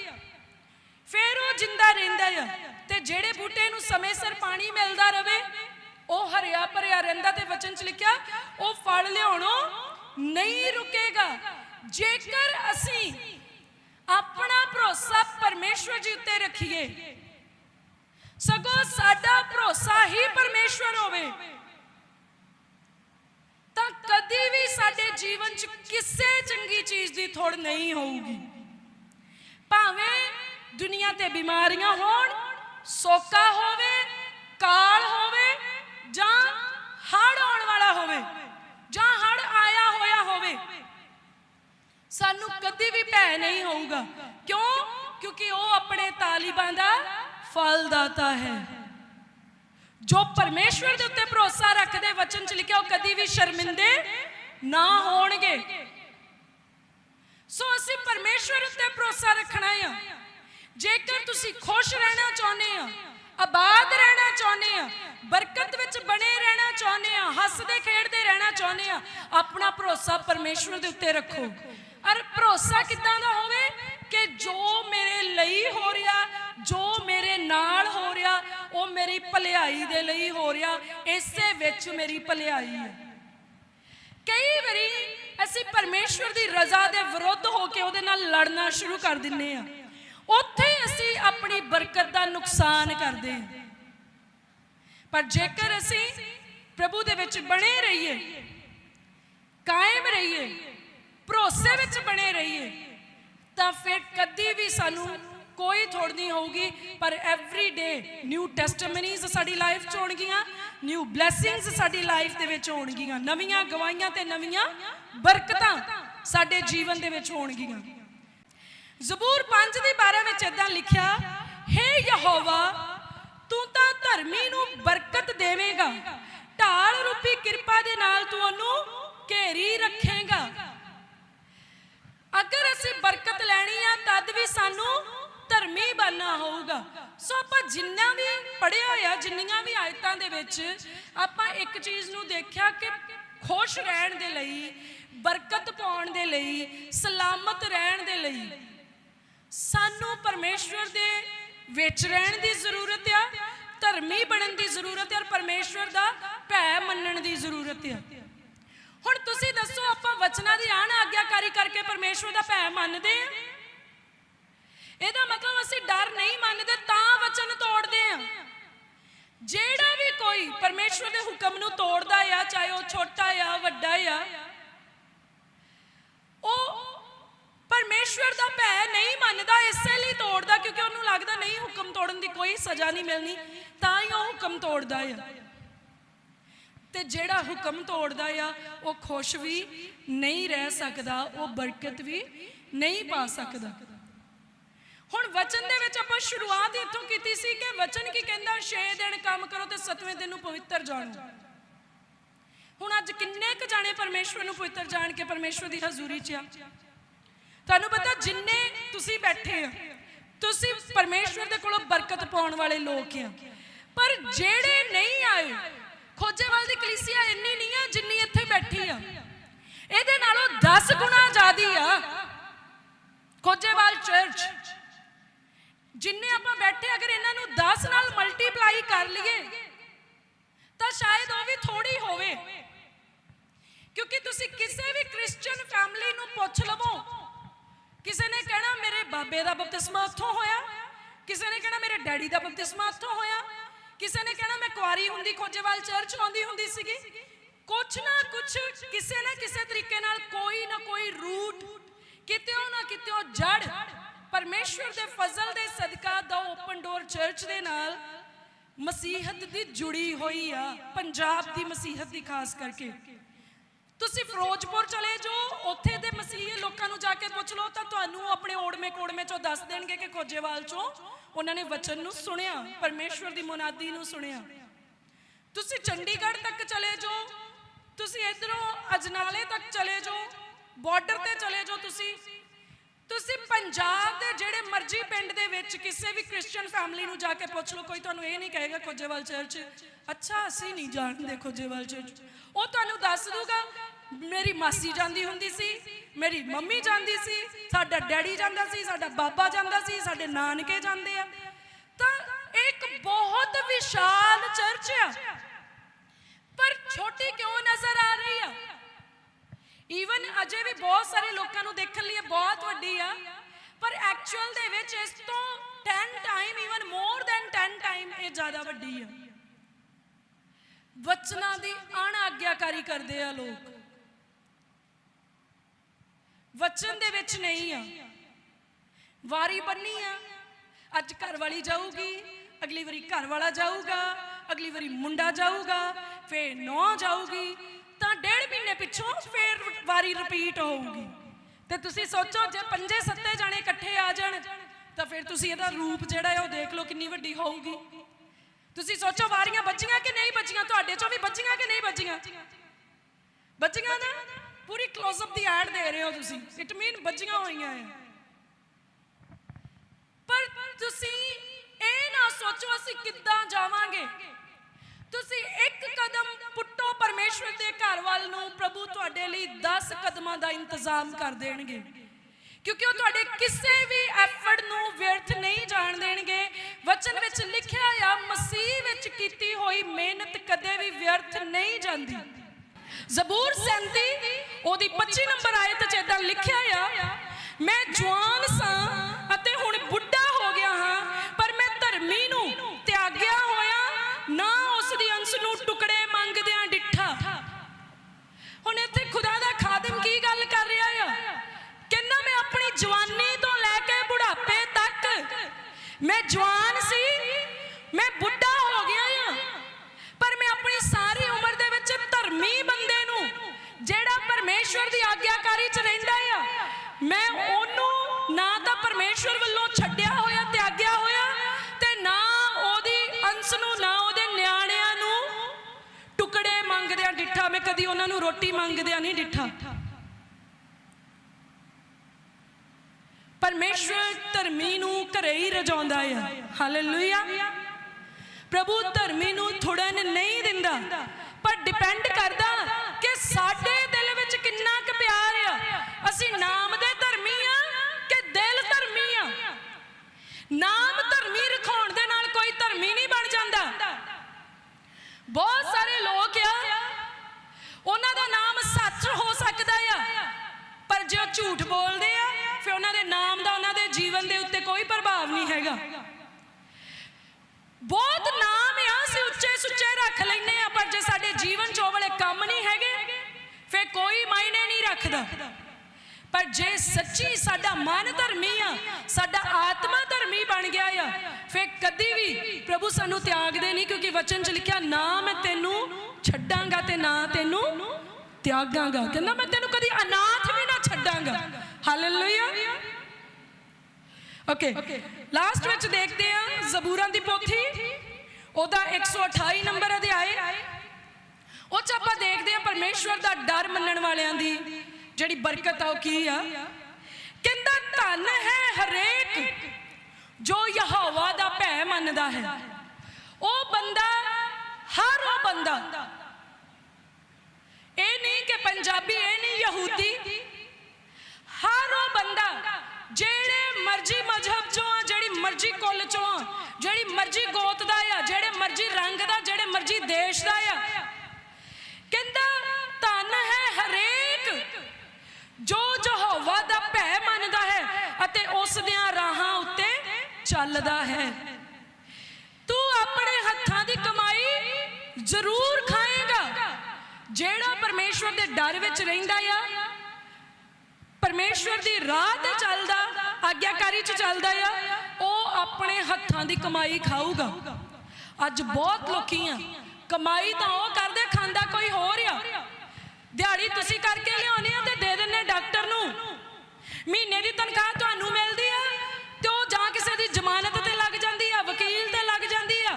ਫਿਰ ਉਹ ਜਿੰਦਾ ਰਹਿੰਦਾ ਆ। ਤੇ ਜਿਹੜੇ ਬੂਟੇ ਨੂੰ ਸਮੇਂ ਸਿਰ ਪਾਣੀ ਮਿਲਦਾ ਰਵੇ, ਉਹ ਹਰਿਆ ਭਰਿਆ ਰਹਿੰਦਾ ਤੇ ਵਚਨ ਚ ਲਿਖਿਆ, ਉਹ ਫਲ ਲਿਆਉਣੋਂ ਨਹੀਂ ਰੁਕੇਗਾ। ਜੇਕਰ ਅਸੀਂ ਆਪਣਾ ਭਰੋਸਾ ਪਰਮੇਸ਼ਵਰ ਜੀ ਉੱਤੇ ਰੱਖੀਏ, ਸਗੋਂ ਸਾਡਾ ਭਰੋਸਾ ਹੀ ਪਰਮੇਸ਼ਵਰ ਹੋਵੇ, ਤਾਂ ਕਦੀ ਵੀ ਸਾਡੇ ਜੀਵਨ 'ਚ ਕਿਸੇ ਚੰਗੀ ਚੀਜ਼ ਦੀ ਥੋੜ ਨਹੀਂ ਹੋਊਗੀ। ਭਾਵੇਂ ਦੁਨੀਆ ਤੇ ਬਿਮਾਰੀਆਂ ਹੋਣ, ਸੋਕਾ ਹੋਵੇ, ਕਾਲ ਹੋਵੇ, ਜਾਂ ਹੜ ਆਉਣ ਵਾਲਾ ਹੋਵੇ, ਜਾਂ ਹੜ ਆਇਆ ਹੋਇਆ ਹੋਵੇ ਸਾਨੂੰ ਕਦੀ ਵੀ ਭੈ ਨਹੀਂ ਹੋਊਗਾ। ਕਿਉਂ? ਕਿਉਂਕਿ ਉਹ ਆਪਣੇ ਤਾਲਿਬਾਂ ਦਾ ਫਲ ਦਾਤਾ ਹੈ। ਜੋ ਪਰਮੇਸ਼ਵਰ ਦੇ ਉੱਤੇ ਭਰੋਸਾ ਰੱਖਦੇ, ਵਚਨ ਚ ਲਿਖਿਆ, ਉਹ ਕਦੀ ਵੀ ਸ਼ਰਮਿੰਦੇ ਨਾ ਹੋਣਗੇ। ਸੋ ਅਸੀਂ ਪਰਮੇਸ਼ਵਰ ਉੱਤੇ ਭਰੋਸਾ ਰੱਖਣਾ ਆ। ਜੇਕਰ ਤੁਸੀਂ ਖੁਸ਼ ਰਹਿਣਾ ਚਾਹੁੰਦੇ ਆ ਆਬਾਦ ਰਹਿਣਾ ਚਾਹੁੰਦੇ ਆ, ਬਰਕਤ ਵਿੱਚ ਬਣੇ ਰਹਿਣਾ ਚਾਹੁੰਦੇ ਆ, ਹੱਸਦੇ ਖੇਡਦੇ ਰਹਿਣਾ ਚਾਹੁੰਦੇ ਆ, ਆਪਣਾ ਭਰੋਸਾ ਪਰਮੇਸ਼ਵਰ ਦੇ ਉੱਤੇ ਰੱਖੋ। ਔਰ ਭਰੋਸਾ ਕਿੱਦਾਂ ਦਾ ਹੋਵੇ ਕਿ ਜੋ ਮੇਰੇ ਲਈ ਹੋ ਰਿਹਾ, ਜੋ ਮੇਰੇ ਨਾਲ ਹੋ ਰਿਹਾ, ਉਹ ਮੇਰੀ ਭਲਾਈ ਦੇ ਲਈ ਹੋ ਰਿਹਾ, ਇਸੇ ਵਿੱਚ ਮੇਰੀ ਭਲਾਈ ਹੈ। ਕਈ ਵਾਰੀ ਅਸੀਂ ਪਰਮੇਸ਼ਵਰ ਦੀ ਰਜ਼ਾ ਦੇ ਵਿਰੁੱਧ ਹੋ ਕੇ ਉਹਦੇ ਨਾਲ ਲੜਨਾ ਸ਼ੁਰੂ ਕਰ ਦਿੰਨੇ ਆ। ਉੱਥੇ ਅਸੀਂ ਆਪਣੀ ਬਰਕਤ ਦਾ ਨੁਕਸਾਨ ਕਰਦੇ ਹਾਂ। ਪਰ ਜੇਕਰ ਅਸੀਂ ਪ੍ਰਭੂ ਦੇ ਵਿੱਚ ਬਣੇ ਰਹੀਏ, ਕਾਇਮ ਰਹੀਏ, ਭਰੋਸੇ ਵਿੱਚ ਬਣੇ ਰਹੀਏ, ਤਾਂ ਫਿਰ ਕਦੀ ਵੀ ਸਾਨੂੰ ਕੋਈ ਥੋੜ ਨਹੀਂ ਹੋਊਗੀ, ਪਰ ਐਵਰੀ ਡੇ ਨਿਊ ਟੈਸਟਮਨੀਜ਼ ਸਾਡੀ ਲਾਈਫ ਚ ਹੋਣਗੀਆਂ ਨਿਊ ਬਲੇਸਿੰਗਸ ਸਾਡੀ ਲਾਈਫ ਦੇ ਵਿੱਚ ਹੋਣਗੀਆਂ ਨਵੀਆਂ ਗਵਾਹੀਆਂ ਤੇ ਨਵੀਆਂ ਬਰਕਤਾਂ ਸਾਡੇ ਜੀਵਨ ਦੇ ਵਿੱਚ ਹੋਣਗੀਆਂ ਜ਼ਬੂਰ 5 ਦੀ 12 ਵਿੱਚ ਇਦਾਂ ਲਿਖਿਆ, ਹੇ ਯਹੋਵਾ, ਤੂੰ ਤਾਂ ਧਰਮੀ ਨੂੰ ਬਰਕਤ ਦੇਵੇਂਗਾ। ਢਾਲ ਰੂਪੀ ਕਿਰਪਾ ਦੇ ਨਾਲ ਤੂੰ ਉਹਨੂੰ ਘੇਰੀ ਰੱਖੇਂਗਾ। ਅਗਰ ਅਸੀਂ ਬਰਕਤ ਲੈਣੀ ਆ, ਤਦ ਵੀ ਸਾਨੂੰ ਧਰਮੀ ਬਣਨਾ ਹੋਊਗਾ। ਸੋ ਆਪਾਂ ਜਿੰਨਾ ਵੀ ਪੜਿਆ ਹੋਇਆ ਜਿੰਨੀਆਂ ਵੀ ਆਇਤਾਂ ਦੇ ਵਿੱਚ, ਆਪਾਂ ਇੱਕ ਚੀਜ਼ ਨੂੰ ਦੇਖਿਆ ਕਿ ਖੁਸ਼ ਰਹਿਣ ਦੇ ਲਈ, ਬਰਕਤ ਪਾਉਣ ਦੇ ਲਈ, ਸਲਾਮਤ ਰਹਿਣ ਦੇ ਲਈ ਸਾਨੂੰ ਪਰਮੇਸ਼ਵਰ ਦੇ ਵਿੱਚ ਰਹਿਣ ਦੀ ਜ਼ਰੂਰਤ ਆ, ਧਰਮੀ ਬਣਨ ਦੀ ਜ਼ਰੂਰਤ ਹੈ ਪਰਮੇਸ਼ਵਰ ਦਾ ਭੈ ਮੰਨਣ ਦੀ ਜ਼ਰੂਰਤ ਆ। ਹੁਣ ਤੁਸੀਂ ਦੱਸੋ, ਆਪਾਂ ਵਚਨਾਂ ਦੀ ਆਣ ਆਗਿਆਕਾਰੀ ਕਰਕੇ ਪਰਮੇਸ਼ਵਰ ਦਾ ਭੈ ਮੰਨਦੇ ਆ? ਇਹਦਾ ਮਤਲਬ ਅਸੀਂ ਡਰ ਨਹੀਂ ਮੰਨਦੇ, ਤਾਂ ਵਚਨ ਤੋੜਦੇ ਆ। ਜਿਹੜਾ ਵੀ ਕੋਈ ਪਰਮੇਸ਼ਵਰ ਦੇ ਹੁਕਮ ਨੂੰ ਤੋੜਦਾ ਆ, ਚਾਹੇ ਉਹ ਛੋਟਾ ਆ, ਵੱਡਾ ਆ, ਉਹ ਪਰਮੇਸ਼ਵਰ ਦਾ ਭੈ ਕਿਉਂਕਿ ਉਹਨੂੰ ਲੱਗਦਾ ਨਹੀਂ ਹੁਕਮ ਤੋੜਨ ਦੀ ਕੋਈ ਸਜ਼ਾ ਨਹੀਂ ਮਿਲਣੀ, ਤਾਂ ਹੀ ਉਹ ਹੁਕਮ ਤੋੜਦਾ ਆ। ਤੇ ਜਿਹੜਾ ਹੁਕਮ ਤੋੜਦਾ ਆ, ਉਹ ਖੁਸ਼ ਵੀ ਨਹੀਂ ਰਹਿ ਸਕਦਾ, ਉਹ ਬਰਕਤ ਵੀ ਨਹੀਂ ਪਾ ਸਕਦਾ। ਹੁਣ ਵਚਨ ਦੇ ਵਿੱਚ ਆਪਾਂ ਸ਼ੁਰੂਆਤ ਇੱਥੋਂ ਕੀਤੀ ਸੀ ਕਿ ਵਚਨ ਕੀ ਕਹਿੰਦਾ 6 ਦਿਨ ਕੰਮ ਕਰੋ ਤੇ 7ਵੇਂ ਦਿਨ ਨੂੰ ਪਵਿੱਤਰ ਜਾਣੋ। ਹੁਣ ਅੱਜ ਕਿੰਨੇ ਕ ਜਾਣੇ ਪਰਮੇਸ਼ਵਰ ਨੂੰ ਪਵਿੱਤਰ ਜਾਣ ਕੇ ਪਰਮੇਸ਼ਵਰ ਦੀ ਹਜ਼ੂਰੀ 'ਚ ਆ? ਤੁਹਾਨੂੰ ਪਤਾ ਜਿੰਨੇ ਤੁਸੀਂ ਬੈਠੇ ਆ ਤੁਸੀਂ ਪਰਮੇਸ਼ਵਰ ਦੇ ਕੋਲੋਂ ਬਰਕਤ ਪਾਉਣ ਵਾਲੇ ਲੋਕ ਆ। ਪਰ ਜਿਹੜੇ ਨਹੀਂ ਆਏ, ਖੋਜੇਵਾਲ ਦੀ ਕਲੀਸਿਆ ਇੰਨੀ ਨਹੀਂ ਆ ਜਿੰਨੀ ਇੱਥੇ ਬੈਠੀ ਆ। ਇਹਦੇ ਨਾਲੋਂ 10 ਗੁਣਾ ਜ਼ਿਆਦੀ ਆ ਖੋਜੇਵਾਲ ਚਰਚ। ਜਿੰਨੇ ਆਪਾਂ ਬੈਠੇ, ਅਗਰ ਇਹਨਾਂ ਨੂੰ 10 ਨਾਲ ਮਲਟੀਪਲਾਈ ਕਰ ਲਈਏ, ਤਾਂ ਸ਼ਾਇਦ ਉਹ ਵੀ ਥੋੜੀ ਹੋਵੇ। ਕਿਉਂਕਿ ਤੁਸੀਂ ਕਿਸੇ ਵੀ ਕ੍ਰਿਸਚੀਅਨ ਫੈਮਿਲੀ ਨੂੰ ਪੁੱਛ ਲਵੋ ਕਿਸੇ ਨੇ ਕਹਿਣਾ ਮੇਰੇ ਬਾਬੇ ਦਾ ਬਪਤਿਸਮਾ ਉੱਥੋਂ ਹੋਇਆ? ਕਿਸੇ ਨੇ ਕਹਿਣਾ ਮੇਰੇ ਡੈਡੀ ਦਾ ਬਪਤਿਸਮਾ ਉੱਥੋਂ ਹੋਇਆ? ਕਿਸੇ ਨੇ ਕਹਿਣਾ ਮੈਂ ਕੁਆਰੀ ਹੁੰਦੀ, ਖੋਜੇਵਾਲ ਚਰਚ ਆਉਂਦੀ ਹੁੰਦੀ ਸੀਗੀ? ਕੁਛ ਨਾ ਕੁਛ ਕਿਸੇ ਨਾ ਕਿਸੇ ਤਰੀਕੇ ਨਾਲ ਕੋਈ ਨਾ ਕੋਈ ਰੂਟ ਕਿਤੇੋਂ ਨਾ ਕਿਤੇੋਂ ਜੜ ਪਰਮੇਸ਼ਵਰ ਦੇ ਫਜ਼ਲ ਦੇ ਸਦਕਾ ਦਾ ਓਪਨ ਡੋਰ ਚਰਚ ਦੇ ਨਾਲ ਮਸੀਹਤ ਦੀ ਜੁੜੀ ਹੋਈ ਆ, ਪੰਜਾਬ ਦੀ ਮਸੀਹਤ ਦੀ ਖਾਸ ਕਰਕੇ। ਤੁਸੀਂ ਫਿਰੋਜ਼ਪੁਰ ਚਲੇ ਜਾਓ, ਉੱਥੇ ਦੇ ਮਸੀਹੀ ਲੋਕਾਂ ਨੂੰ ਜਾ ਕੇ ਪੁੱਛ ਲਓ, ਤਾਂ ਤੁਹਾਨੂੰ ਆਪਣੇ ਓੜਮੇ ਕੋੜਮੇ ਚੋਂ ਦੱਸ ਦੇਣਗੇ ਕਿ ਖੋਜੇਵਾਲ ਚੋਂ। ਉਹਨਾਂ ਨੇ ਵਚਨ ਨੂੰ ਸੁਣਿਆ, ਪਰਮੇਸ਼ਵਰ ਦੀ ਮੁਨਾਦੀ ਨੂੰ ਸੁਣਿਆ। ਤੁਸੀਂ ਚੰਡੀਗੜ੍ਹ ਤੱਕ ਚਲੇ ਜਾਓ, ਤੁਸੀਂ ਇਧਰੋਂ ਅਜਨਾਲੇ ਤੱਕ ਚਲੇ ਜਾਓ, ਬਾਰਡਰ ਤੇ ਚਲੇ ਜਾਓ ਤੁਸੀਂ ਤੁਸੀਂ ਪੰਜਾਬ ਦੇ ਜਿਹੜੇ ਮਰਜ਼ੀ ਪਿੰਡ ਦੇ ਵਿੱਚ ਕਿਸੇ ਵੀ ਕ੍ਰਿਸਚੀਅਨ ਫੈਮਿਲੀ ਨੂੰ ਜਾ ਕੇ ਪੁੱਛ ਲਓ, ਕੋਈ ਤੁਹਾਨੂੰ ਇਹ ਨਹੀਂ ਕਹੇਗਾ ਖੋਜੇਵਾਲ ਚਰਚ ਅੱਛਾ, ਅਸੀਂ ਨਹੀਂ ਜਾਣਦੇ ਖੋਜੇਵਾਲ ਚਰਚ ਉਹ ਤੁਹਾਨੂੰ ਦੱਸ ਦੂਗਾ, ਮੇਰੀ ਮਾਸੀ ਜਾਂਦੀ ਹੁੰਦੀ ਸੀ, ਮੇਰੀ ਮੰਮੀ ਜਾਂਦੀ ਸੀ, ਸਾਡਾ ਡੈਡੀ ਜਾਂਦਾ ਸੀ, ਸਾਡਾ ਬਾਬਾ ਜਾਂਦਾ ਸੀ, ਸਾਡੇ ਨਾਨਕੇ ਜਾਂਦੇ ਆ। ਤਾਂ ਇੱਕ ਬਹੁਤ ਵਿਸ਼ਾਲ ਚਰਚ ਆ। ਪਰ ਛੋਟੀ ਕਿਉਂ ਨਜ਼ਰ ਆ ਰਹੀ ਆ? ਈਵਨ ਅਜੇ ਵੀ ਬਹੁਤ ਸਾਰੇ ਲੋਕਾਂ ਨੂੰ ਦੇਖਣ ਲਈ ਬਹੁਤ ਵੱਡੀ ਆ। ਪਰ ਐਕਚੁਅਲ ਦੇ ਵਿੱਚ ਇਸ ਤੋਂ 10 time even more than 10 time ਇਹ ਜ਼ਿਆਦਾ ਵੱਡੀ ਆ। ਵਚਨਾਂ ਦੀ ਅਣਆਗਿਆਕਾਰੀ ਕਰਦੇ ਆ ਲੋਕ। ਵਚਨ ਦੇ ਵਿੱਚ ਨਹੀਂ ਆ। ਵਾਰੀ ਬੰਨੀ ਆ। ਅੱਜ ਘਰ ਵਾਲੀ ਜਾਊਗੀ, ਅਗਲੀ ਵਾਰੀ ਘਰ ਵਾਲਾ ਜਾਊਗਾ, ਅਗਲੀ ਵਾਰੀ ਮੁੰਡਾ ਜਾਊਗਾ, ਫੇਰ ਨੌ ਜਾਊਗੀ ਤਾਂ ਡੇਢ ਮਹੀਨੇ ਪਿੱਛੋਂ ਫੇਰ ਵਾਰੀ ਰਿਪੀਟ ਹੋਊਗੀ। ਤੇ ਤੁਸੀਂ ਸੋਚੋ, ਜੇ ਪੰਜੇ ਸੱਤੇ ਜਾਣੇ ਇਕੱਠੇ ਆ ਜਾਣ, ਤਾਂ ਫਿਰ ਤੁਸੀਂ ਇਹਦਾ ਰੂਪ ਜਿਹੜਾ ਹੈ ਉਹ ਦੇਖ ਲਓ ਕਿੰਨੀ ਵੱਡੀ ਹੋਊਗੀ। ਤੁਸੀਂ ਸੋਚੋ, ਵਾਰੀਆਂ ਬੱਚੀਆਂ ਕਿ ਨਹੀਂ ਬੱਚੀਆਂ ਤੁਹਾਡੇ ਚੋਂ ਵੀ ਬਚੀਆਂ ਕਿ ਨਹੀਂ ਬਚੀਆਂ ਬਚੀਆਂ ਨਾ, ਪੂਰੀ ক্লোਜ਼ ਅਪ ਦੀ ਐਡ ਦੇ ਰਹੇ ਹੋ ਤੁਸੀਂ। ਇਟ ਮੀਨ ਬੱਚੀਆਂ ਹੋਈਆਂ ਹੈ ਪਰ ਤੁਸੀਂ ਇਹ ਨਾ ਸੋਚੋ, ਅਸੀਂ ਕਿੱਦਾਂ ਜਾਵਾਂਗੇ? ਤੁਸੀਂ ਇੱਕ ਕਦਮ ਪੁੱਟੋ ਪਰਮੇਸ਼ਵਰ ਦੇ ਘਰ ਵੱਲ ਨੂੰ, ਪ੍ਰਭੂ ਤੁਹਾਡੇ ਲਈ 10 ਕਦਮਾਂ ਦਾ ਇੰਤਜ਼ਾਮ ਕਰ ਦੇਣਗੇ। ਕਿਉਂਕਿ ਉਹ ਤੁਹਾਡੇ ਕਿਸੇ ਵੀ ਐਫਰਟ ਨੂੰ ਵਿਅਰਥ ਨਹੀਂ ਜਾਣ ਦੇਣਗੇ। ਵਚਨ ਵਿੱਚ ਲਿਖਿਆ ਆ, ਮਸੀਹ ਵਿੱਚ ਕੀਤੀ ਹੋਈ ਮਿਹਨਤ ਕਦੇ ਵੀ ਵਿਅਰਥ ਨਹੀਂ ਜਾਂਦੀ। ਜ਼ਬੂਰ 37 ਉਹਦੀ 25 ਨੰਬਰ ਆਇਤ 'ਚ ਇਦਾਂ ਲਿਖਿਆ ਆ, ਮੈਂ ਜਵਾਨ ਸਾਂ ਅਤੇ ਹੁਣ ਬੁੱਢਾ ਹੋ ਗਿਆ ਹਾਂ, ਪਰ ਮੈਂ ਧਰਮੀ ਨੂੰ ਹੁਣ ਇੱਥੇ ਖੁਦਾ ਦਾ ਖਾਦਮ ਕੀ ਗੱਲ ਕਰ ਰਿਹਾ ਆ? ਕਹਿੰਦਾ ਮੈਂ ਆਪਣੀ ਜਵਾਨੀ ਤੋਂ ਲੈ ਕੇ ਬੁਢਾਪੇ ਤੱਕ ਮੈਂ ਜਵਾਨ ਸੀ, ਮੈਂ ਬੁੱਢਾ ਹੋ ਗਿਆ ਆ। ਪਰ ਮੈਂ ਆਪਣੀ ਸਾਰੀ ਉਮਰ ਦੇ ਵਿੱਚ ਧਰਮੀ ਬੰਦੇ ਨੂੰ ਜਿਹੜਾ ਪਰਮੇਸ਼ਵਰ ਦੀ ਆਗਿਆਕਾਰੀ 'ਚ ਰਹਿੰਦਾ ਆ, ਮੈਂ ਉਹਨੂੰ ਨਾ ਤਾਂ ਪਰਮੇਸ਼ਵਰ ਵੱਲੋਂ ਛੱਡਿਆ ਕਦੀ ਉਹਨਾਂ ਨੂੰ ਰੋਟੀ ਮੰਗਦਿਆਂ ਨਹੀਂ ਡਿੱਠਾ। ਪਰਮੇਸ਼ਵਰ ਧਰਮੀ ਨੂੰ ਘਰੇ ਹੀ ਰਜਾਉਂਦਾ ਆ। ਹਾਲੇਲੂਇਆ ਪ੍ਰਭੂ ਧਰਮੀ ਨੂੰ ਥੁੜਨ ਨਹੀਂ ਦਿੰਦਾ, ਪਰ ਡਿਪੈਂਡ ਕਰਦਾ ਕਿ ਸਾਡੇ ਦਿਲ ਵਿੱਚ ਕਿੰਨਾ ਕੁ ਪਿਆਰ ਆ। ਅਸੀਂ ਨਾਮ ਦੇ ਧਰਮੀ ਆ ਕਿ ਦਿਲ ਧਰਮੀ ਆ। ਨਾਮ ਧਰਮੀ ਰਖਾਉਣ ਦੇ ਨਾਲ ਕੋਈ ਧਰਮੀ ਨਹੀਂ ਬਣ ਜਾਂਦਾ ਬਹੁਤ ਸਾਰੇ ਲੋਕ ਆ ਉਹਨਾਂ ਦਾ ਨਾਮ ਸੱਚ ਹੋ ਸਕਦਾ ਆ ਪਰ ਜੇ ਉਹ ਝੂਠ ਬੋਲਦੇ ਆ, ਫਿਰ ਉਹਨਾਂ ਦੇ ਨਾਮ ਦਾ, ਉਹਨਾਂ ਦੇ ਜੀਵਨ ਦੇ ਉੱਤੇ ਕੋਈ ਪ੍ਰਭਾਵ ਨਹੀਂ ਹੈਗਾ। ਬਹੁਤ ਨਾਮ ਆ, ਅਸੀਂ ਉੱਚੇ ਸੁੱਚੇ ਰੱਖ ਲੈਨੇ ਆ, ਪਰ ਜੇ ਸਾਡੇ ਜੀਵਨ 'ਚ ਵਾਲੇ ਕੰਮ ਨਹੀਂ ਹੈਗੇ, ਫਿਰ ਕੋਈ ਮਾਇਨੇ ਨਹੀਂ ਰੱਖਦਾ। ਪਰ ਜੇ ਸੱਚੀ ਸਾਡਾ ਮਨ ਧਰਮੀ ਆ, ਸਾਡਾ ਆਤਮਾ ਧਰਮੀ ਬਣ ਗਿਆ ਆ, ਫਿਰ ਕਦੀ ਵੀ ਪ੍ਰਭੂ ਸਾਨੂੰ ਤਿਆਗਦੇ ਨਹੀਂ, ਕਿਉਂਕਿ ਵਚਨ 'ਚ ਲਿਖਿਆ, ਨਾ ਮੈਂ ਤੈਨੂੰ ਛੱਡਾਂਗਾ ਤੇ ਨਾ ਤੈਨੂੰ ਤਿਆਗਾਂਗਾ। ਕਹਿੰਦਾ, ਮੈਂ ਤੈਨੂੰ ਕਦੀ ਅਨਾਥ ਛੱਡਾਂਗਾ ਹਾਲੇਲੂਇਆ ਓਕੇ ਲਾਸਟ ਵਿੱਚ ਦੇਖਦੇ ਆ ਜ਼ਬੂਰਾਂ ਦੀ ਪੋਥੀ। ਉਹਦਾ 128 ਨੰਬਰ ਅਧਿਆਏ ਉਹ ਚ ਆਪਾਂ ਦੇਖਦੇ ਆ ਪਰਮੇਸ਼ਵਰ ਦਾ ਡਰ ਮੰਨਣ ਵਾਲਿਆਂ ਦੀ ਜਿਹੜੀ ਬਰਕਤ ਆ ਉਹ ਕੀ ਆ? ਕਹਿੰਦਾ ਧਨ ਹੈ ਹਰੇਕ ਜੋ ਯਹੋਵਾ ਦਾ ਭੈ ਮੰਨਦਾ ਹੈ। ਉਹ ਬੰਦਾ ਹਰ ਉਹ ਬੰਦਾ। ਇਹ ਨਹੀਂ ਕਿ ਪੰਜਾਬੀ ਇਹ ਨਹੀਂ ਯਹੂਦੀ। ਹਰ ਉਹ ਬੰਦਾ ਜਿਹੜੇ ਮਰਜ਼ੀ ਮਜ਼ਹਬ ਚੋਂ ਆ, ਜਿਹੜੀ ਮਰਜ਼ੀ ਕੁੱਲ ਚੋਂ ਆ, ਜਿਹੜੀ ਮਰਜ਼ੀ ਗੋਤ ਦਾ ਆ, ਜਿਹੜੇ ਮਰਜ਼ੀ ਰੰਗ ਦਾ, ਜਿਹੜੇ ਮਰਜ਼ੀ ਦੇਸ਼ ਦਾ ਆ। ਕਹਿੰਦਾ, ਧਨ ਹੈ ਹਰੇਕ, ਜੋ ਯਹੋਵਾ ਦਾ ਭੈ ਮੰਨਦਾ ਹੈ ਅਤੇ ਉਸ ਦੀਆਂ ਰਾਹਾਂ ਉੱਤੇ ਚੱਲਦਾ ਹੈ। ਤੂੰ ਆਪਣੇ ਹੱਥਾਂ ਦੀ ਕਮਾਈ ਜ਼ਰੂਰ ਖਾਏਗਾ। ਜਿਹੜਾ ਪਰਮੇਸ਼ਵਰ ਦੇ ਡਰ ਵਿੱਚ ਰਹਿੰਦਾ ਆ ਪਰਮੇਸ਼ਵਰ ਦੀ ਰਾਹ ਤੇ ਚੱਲਦਾ, ਆਗਿਆਕਾਰੀ ਚ ਚੱਲਦਾ ਆ, ਉਹ ਆਪਣੇ ਹੱਥਾਂ ਦੀ ਕਮਾਈ ਖਾਊਗਾ। ਅੱਜ ਬਹੁਤ ਲੋਕੀ ਆ, ਕਮਾਈ ਤਾਂ ਉਹ ਕਰਦੇ, ਖਾਂਦਾ ਕੋਈ ਹੋਰ ਆ। ਦਿਹਾੜੀ ਤੁਸੀਂ ਕਰਕੇ ਲਿਆਉਣੀ ਆ ਤੇ ਦੇ ਦਿੰਨੇ ਡਾਕਟਰ ਨੂੰ। ਮਹੀਨੇ ਦੀ ਤਨਖਾਹ ਤੁਹਾਨੂੰ ਮਿਲਦੀ ਆ ਤੇ ਉਹ ਜਾਂ ਕਿਸੇ ਦੀ ਜ਼ਮਾਨਤ ਤੇ ਲੱਗ ਜਾਂਦੀ ਆ, ਵਕੀਲ ਤੇ ਲੱਗ ਜਾਂਦੀ ਆ,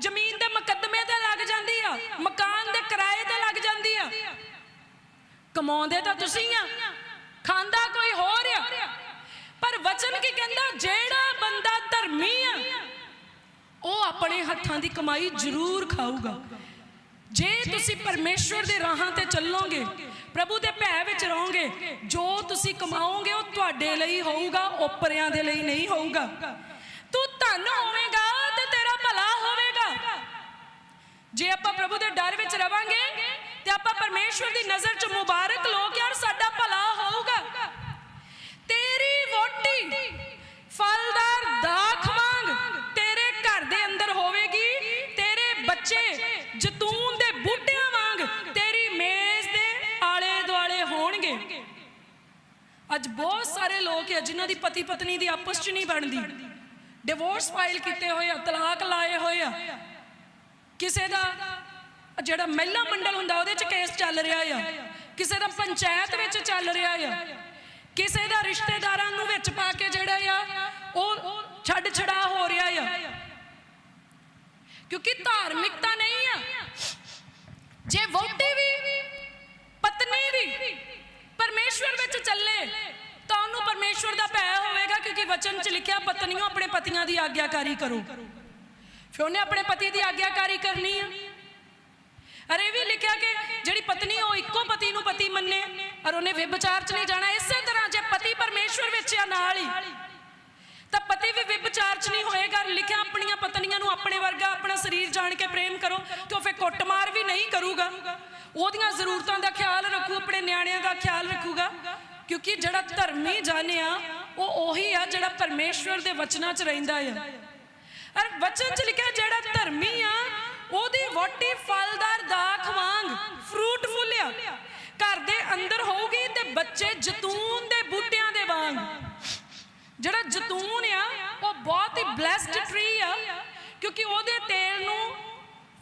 ਜ਼ਮੀਨ ਦੇ ਮੁਕੱਦਮੇ ਤੇ ਲੱਗ ਜਾਂਦੀ ਆ, ਮਕਾਨ ਦੇ ਕਿਰਾਏ ਤੇ ਲੱਗ ਜਾਂਦੀ ਆ। ਕਮਾਉਂਦੇ ਤਾਂ ਤੁਸੀਂ ਆ ਖਾਂਦਾ ਕੋਈ ਹੋਰ ਆ ਪਰ ਵਚਨ ਕੀ ਕਹਿੰਦਾ ਜਿਹੜਾ ਬੰਦਾ ਧਰਮੀ ਆ ਉਹ ਆਪਣੇ ਹੱਥਾਂ ਦੀ ਕਮਾਈ ਜ਼ਰੂਰ ਖਾਊਗਾ। ਜੇ ਤੁਸੀਂ ਪਰਮੇਸ਼ਵਰ ਦੇ ਰਾਹਾਂ ਤੇ ਚੱਲੋਗੇ ਪ੍ਰਭੂ ਦੇ ਭੈ ਵਿੱਚ ਰਹੋਗੇ ਜੋ ਤੁਸੀਂ ਕਮਾਓਗੇ ਉਹ ਤੁਹਾਡੇ ਲਈ ਹੋਊਗਾ ਓਪਰਿਆਂ ਦੇ ਲਈ ਨਹੀਂ ਹੋਊਗਾ। ਤੂੰ ਧਨ ਹੋਵੇਂਗਾ ਤੇ ਤੇਰਾ ਭਲਾ ਹੋਵੇਗਾ। ਜੇ ਆਪਾਂ ਪ੍ਰਭੂ ਦੇ ਡਰ ਵਿੱਚ ਰਵਾਂਗੇ ਤੇ ਆਪਾਂ ਪਰਮੇਸ਼ਵਰ ਦੀ ਨਜ਼ਰ 'ਚ ਮੁਬਾਰਕ ਲੋਕ ਯਾਰ ਸਾਡਾ ਭਲਾ ਹੋਊਗਾ ਤੇਰੀ ਵੋਟੀ ਫਲਦਾਰ ਦਾਖ ਵਾਂਗ ਤੇਰੇ ਘਰ ਦੇ ਅੰਦਰ ਹੋਵੇਗੀ, ਤੇਰੇ ਬੱਚੇ ਜਤੂਨ ਦੇ ਬੂਟਿਆਂ ਵਾਂਗ ਤੇਰੀ ਮੇਜ਼ ਦੇ ਆਲੇ ਦੁਆਲੇ ਹੋਣਗੇ। ਅੱਜ ਜਿਨ੍ਹਾਂ ਦੀ ਪਤੀ ਪਤਨੀ ਦੀ ਆਪਸ 'ਚ ਨਹੀਂ ਬਣਦੀ। ਡਿਵੋਰਸ ਫਾਈਲ ਕੀਤੇ ਹੋਏ ਆ, ਤਲਾਕ ਲਾਏ ਹੋਏ ਆ। ਕਿਸੇ ਦਾ ਜਿਹੜਾ ਮਹਿਲਾ ਮੰਡਲ ਹੁੰਦਾ, ਉਹਦੇ 'ਚ ਕੇਸ ਚੱਲ ਰਿਹਾ ਆ। ਕਿਸੇ ਦਾ ਪੰਚਾਇਤ ਵਿੱਚ ਚੱਲ ਰਿਹਾ ਆ। ਕਿਸੇ ਦਾ ਰਿਸ਼ਤੇਦਾਰਾਂ ਨੂੰ ਵਿੱਚ ਪਾ ਕੇ ਜਿਹੜਾ ਆ, ਉਹ ਛੱਡ ਛੜਾ ਹੋ ਰਿਹਾ ਆ। ਕਿਉਂਕਿ ਧਾਰਮਿਕਤਾ ਨਹੀਂ ਆ। ਜੇ ਵੋਟੀ ਵੀ, ਪਤਨੀ ਵੀ ਪਰਮੇਸ਼ਵਰ ਵਿੱਚ ਚੱਲੇ, ਤਾਂ ਉਹਨੂੰ ਪਰਮੇਸ਼ਵਰ ਦਾ ਭੈ ਹੋਵੇਗਾ, ਕਿਉਂਕਿ ਵਚਨ 'ਚ ਲਿਖਿਆ, ਪਤਨੀਓ ਆਪਣੇ ਪਤੀਆਂ ਦੀ ਆਗਿਆਕਾਰੀ ਕਰੋ। ਫਿਰ ਉਹਨੇ ਆਪਣੇ ਪਤੀ ਦੀ ਆਗਿਆਕਾਰੀ ਕਰਨੀ ਆ। ਅਰੇ ਵੀ ਲਿਖਿਆ ਕਿ ਜਿਹੜੀ ਪਤਨੀ ਉਹ ਇੱਕੋ ਪਤੀ ਨੂੰ ਪਤੀ ਮੰਨੇ, ਔਰ ਉਹਨੇ ਵਿਭਚਾਰ 'ਚ ਨਹੀਂ ਜਾਣਾ, ਇਸੇ ਤਰ੍ਹਾਂ ਜੇ ਪਤੀ ਪਰਮੇਸ਼ਵਰ ਵਿੱਚ ਆ ਨਾਲ ਹੀ, ਤਾਂ ਪਤੀ ਵੀ ਵਿਭਚਾਰ 'ਚ ਨਹੀਂ ਹੋਏਗਾ ਲਿਖਿਆ ਆਪਣੀਆਂ ਪਤਨੀਆਂ ਨੂੰ ਆਪਣੇ ਵਰਗਾ ਆਪਣਾ ਸਰੀਰ ਜਾਣ ਕੇ ਪ੍ਰੇਮ ਕਰੋ ਤੇ ਉਹ ਫਿਰ ਕੁੱਟਮਾਰ ਵੀ ਨਹੀਂ ਕਰੂਗਾ। ਉਹਦੀਆਂ ਜ਼ਰੂਰਤਾਂ ਦਾ ਖਿਆਲ ਰੱਖੂ, ਆਪਣੇ ਨਿਆਣਿਆਂ ਦਾ ਖਿਆਲ ਰੱਖੂਗਾ, ਕਿਉਂਕਿ ਜਿਹੜਾ ਧਰਮੀ ਜਾਣਿਆ, ਉਹ ਉਹੀ ਆ ਜਿਹੜਾ ਪਰਮੇਸ਼ਵਰ ਦੇ ਵਚਨਾਂ 'ਚ ਰਹਿੰਦਾ ਆ। ਅਰ ਵਚਨ 'ਚ ਲਿਖਿਆ ਜਿਹੜਾ ਧਰਮੀ ਆ ਉਹਦੀ ਵੋਟੀ ਫਲਦਾਰ ਦਾਖ ਵਾਂਗ ਫਰੂਟਫੁੱਲ ਆ ਘਰ ਦੇ ਅੰਦਰ ਹੋਊਗੀ ਤੇ ਬੱਚੇ ਜਤੂਨ ਦੇ ਬੂਟਿਆਂ ਦੇ ਵਾਂਗ। ਜਿਹੜਾ ਜਤੂਨ ਆ, ਉਹ ਬਹੁਤ ਹੀ ਬlesed ਟਰੀ ਆ, ਕਿਉਂਕਿ ਉਹਦੇ ਤੇਲ ਨੂੰ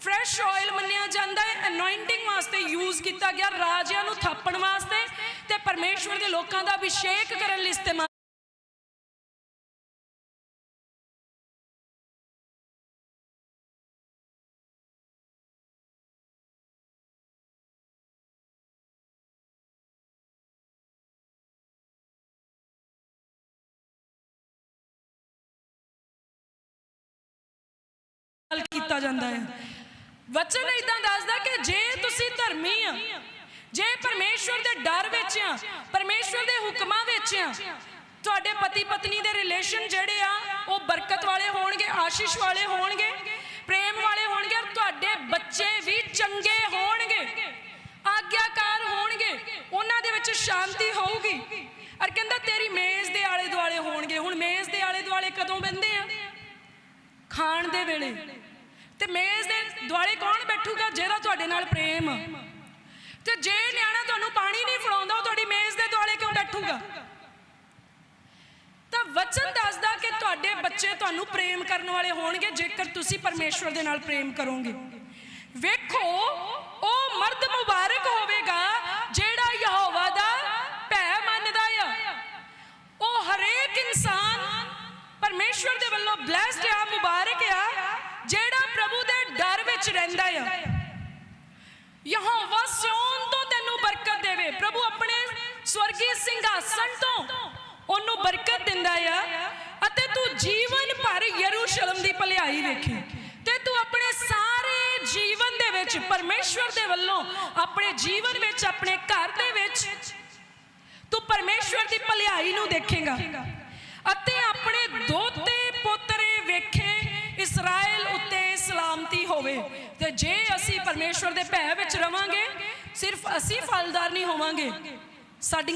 ਫਰੈਸ਼ ਆਇਲ ਮੰਨਿਆ ਜਾਂਦਾ ਹੈ। ਅਨੋਇੰਟਿੰਗ ਵਾਸਤੇ ਯੂਜ਼ ਕੀਤਾ ਗਿਆ, ਰਾਜਿਆਂ ਨੂੰ ਥਾਪਣ ਵਾਸਤੇ ਤੇ ਪਰਮੇਸ਼ਵਰ ਦੇ ਲੋਕਾਂ ਦਾ ਅਭਿਸ਼ੇਕ ਕਰਨ ਲਈ ਇਸਤੇਮਾਲ ਕੀਤਾ ਜਾਂਦਾ ਹੈ। ਵਚਨ ਇਦਾਂ ਦੱਸਦਾ ਕਿ ਜੇ ਤੁਸੀਂ ਧਰਮੀ ਆ, ਜੇ ਪਰਮੇਸ਼ਵਰ ਦੇ ਡਰ ਵਿੱਚ ਆ, ਪਰਮੇਸ਼ਵਰ ਦੇ ਹੁਕਮਾਂ ਵਿੱਚ ਆ, ਤੁਹਾਡੇ ਪਤੀ ਪਤਨੀ ਦੇ ਰਿਲੇਸ਼ਨ ਜਿਹੜੇ ਆ, ਉਹ ਬਰਕਤ ਵਾਲੇ ਹੋਣਗੇ, ਆਸ਼ੀਸ਼ ਵਾਲੇ ਹੋਣਗੇ, ਪ੍ਰੇਮ ਵਾਲੇ ਹੋਣਗੇ ਔਰ ਤੁਹਾਡੇ ਬੱਚੇ ਵੀ ਚੰਗੇ ਹੋਣਗੇ, ਆਗਿਆਕਾਰ ਹੋਣਗੇ, ਉਹਨਾਂ ਦੇ ਵਿੱਚ ਸ਼ਾਂਤੀ ਹੋਊਗੀ। ਔਰ ਕਹਿੰਦਾ ਤੇਰੀ ਮੇਜ਼ ਦੇ ਆਲੇ ਦੁਆਲੇ ਹੋਣਗੇ। ਹੁਣ ਮੇਜ਼ ਦੇ ਆਲੇ ਦੁਆਲੇ ਕਦੋਂ ਬੰਦੇ ਆ? ਖਾਣ ਦੇ ਵੇਲੇ। ਤੇ ਮੇਜ਼ ਦੇ ਦੁਆਲੇ ਕੌਣ ਬੈਠੂਗਾ ਜਿਹੜਾ ਤੁਹਾਡੇ ਨਾਲ ਪ੍ਰੇਮ? ਆ ਤੇ ਜੇ ਨਿਆਣਾ ਤੁਹਾਨੂੰ ਪਾਣੀ ਨਹੀਂ ਫੜਾਉਂਦਾ, ਉਹ ਤੁਹਾਡੀ ਮੇਜ਼ ਦੇ ਦੁਆਲੇ ਕਿਉਂ ਬੈਠੂਗਾ? ਤਾਂ ਵਚਨ ਦੱਸਦਾ ਕਿ ਤੁਹਾਡੇ ਬੱਚੇ ਤੁਹਾਨੂੰ ਪ੍ਰੇਮ ਕਰਨ ਵਾਲੇ ਹੋਣਗੇ ਜੇਕਰ ਤੁਸੀਂ ਪਰਮੇਸ਼ਵਰ ਦੇ ਨਾਲ ਪ੍ਰੇਮ ਕਰੋਗੇ। ਵੇਖੋ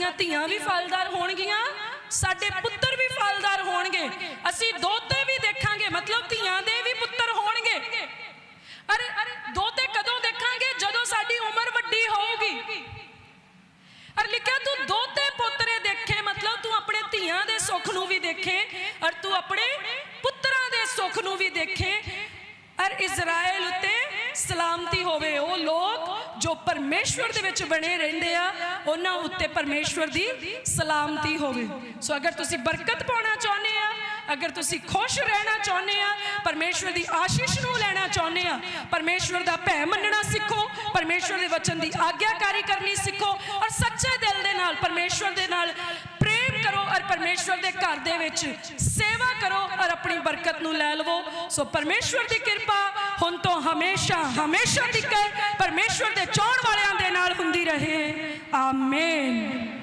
ਸਾਡੀਆਂ ਧੀਆਂ ਵੀ ਫਲਦਾਰ ਹੋਣਗੀਆਂ, ਸਾਡੇ ਪੁੱਤਰ ਵੀ ਫਲਦਾਰ ਹੋਣਗੇ। ਅਸੀਂ ਦੋਤੇ ਵੀ ਦੇਖਾਂਗੇ, ਮਤਲਬ ਧੀਆਂ ਦੇ ਵੀ ਪੁੱਤਰ ਹੋਣਗੇ। ਅਰੇ ਦੋਤੇ ਕਦੋਂ ਦੇਖਾਂਗੇ? ਜਦੋਂ ਸਾਡੀ ਉਮਰ ਵੱਡੀ ਹੋਊਗੀ। ਔਰ ਲਿਖਿਆ, ਤੂੰ ਦੋਤੇ ਪੋਤਰੇ ਦੇਖੇ, ਮਤਲਬ ਤੂੰ ਆਪਣੇ ਧੀਆਂ ਦੇ ਸੁੱਖ ਨੂੰ ਵੀ ਦੇਖੇ, ਔਰ ਤੂੰ ਆਪਣੇ ਪੁੱਤਰਾਂ ਦੇ ਸੁੱਖ ਨੂੰ ਵੀ ਦੇਖੇ। ਔਰ ਇਜ਼ਰਾਈਲ ਉੱਤੇ ਸਲਾਮਤੀ ਹੋਵੇ, ਉਹ ਲੋਕ ਜੋ ਪਰਮੇਸ਼ਵਰ ਦੇ ਵਿੱਚ ਬਣੇ ਰਹਿੰਦੇ ਆ ਉਹਨਾਂ ਉੱਤੇ ਪਰਮੇਸ਼ਵਰ ਦੀ ਸਲਾਮਤੀ ਹੋਵੇ। ਸੋ ਅਗਰ ਤੁਸੀਂ ਬਰਕਤ ਪਾਉਣਾ ਚਾਹੁੰਦੇ ਆ, ਅਗਰ ਤੁਸੀਂ ਖੁਸ਼ ਰਹਿਣਾ ਚਾਹੁੰਦੇ ਆ, ਪਰਮੇਸ਼ਵਰ ਦੀ ਆਸ਼ੀਸ਼ ਨੂੰ ਲੈਣਾ ਚਾਹੁੰਦੇ ਆ, ਪਰਮੇਸ਼ਵਰ ਦਾ ਭੈ ਮੰਨਣਾ ਸਿੱਖੋ, ਪਰਮੇਸ਼ਵਰ ਦੇ ਵਚਨ ਦੀ ਆਗਿਆਕਾਰੀ ਕਰਨੀ ਸਿੱਖੋ ਔਰ ਸੱਚੇ ਦਿਲ ਦੇ ਨਾਲ, ਪਰਮੇਸ਼ਵਰ ਦੇ ਨਾਲ ਪ੍ਰੇਮ ਕਰੋ ਔਰ ਪਰਮੇਸ਼ਵਰ ਦੇ ਘਰ ਦੇ ਵਿੱਚ ਸੇਵਾ ਕਰੋ ਔਰ ਆਪਣੀ ਬਰਕਤ ਨੂੰ ਲੈ ਲਵੋ। ਸੋ ਪਰਮੇਸ਼ਵਰ ਦੀ ਕਿਰਪਾ ਹੁਣ ਤੋਂ ਹਮੇਸ਼ਾ ਹਮੇਸ਼ਾ ਤੱਕ ਪਰਮੇਸ਼ਵਰ ਦੇ ਚਾਹਣ ਵਾਲਿਆਂ ਦੇ ਨਾਲ ਹੁੰਦੀ ਰਹੇ। Amen.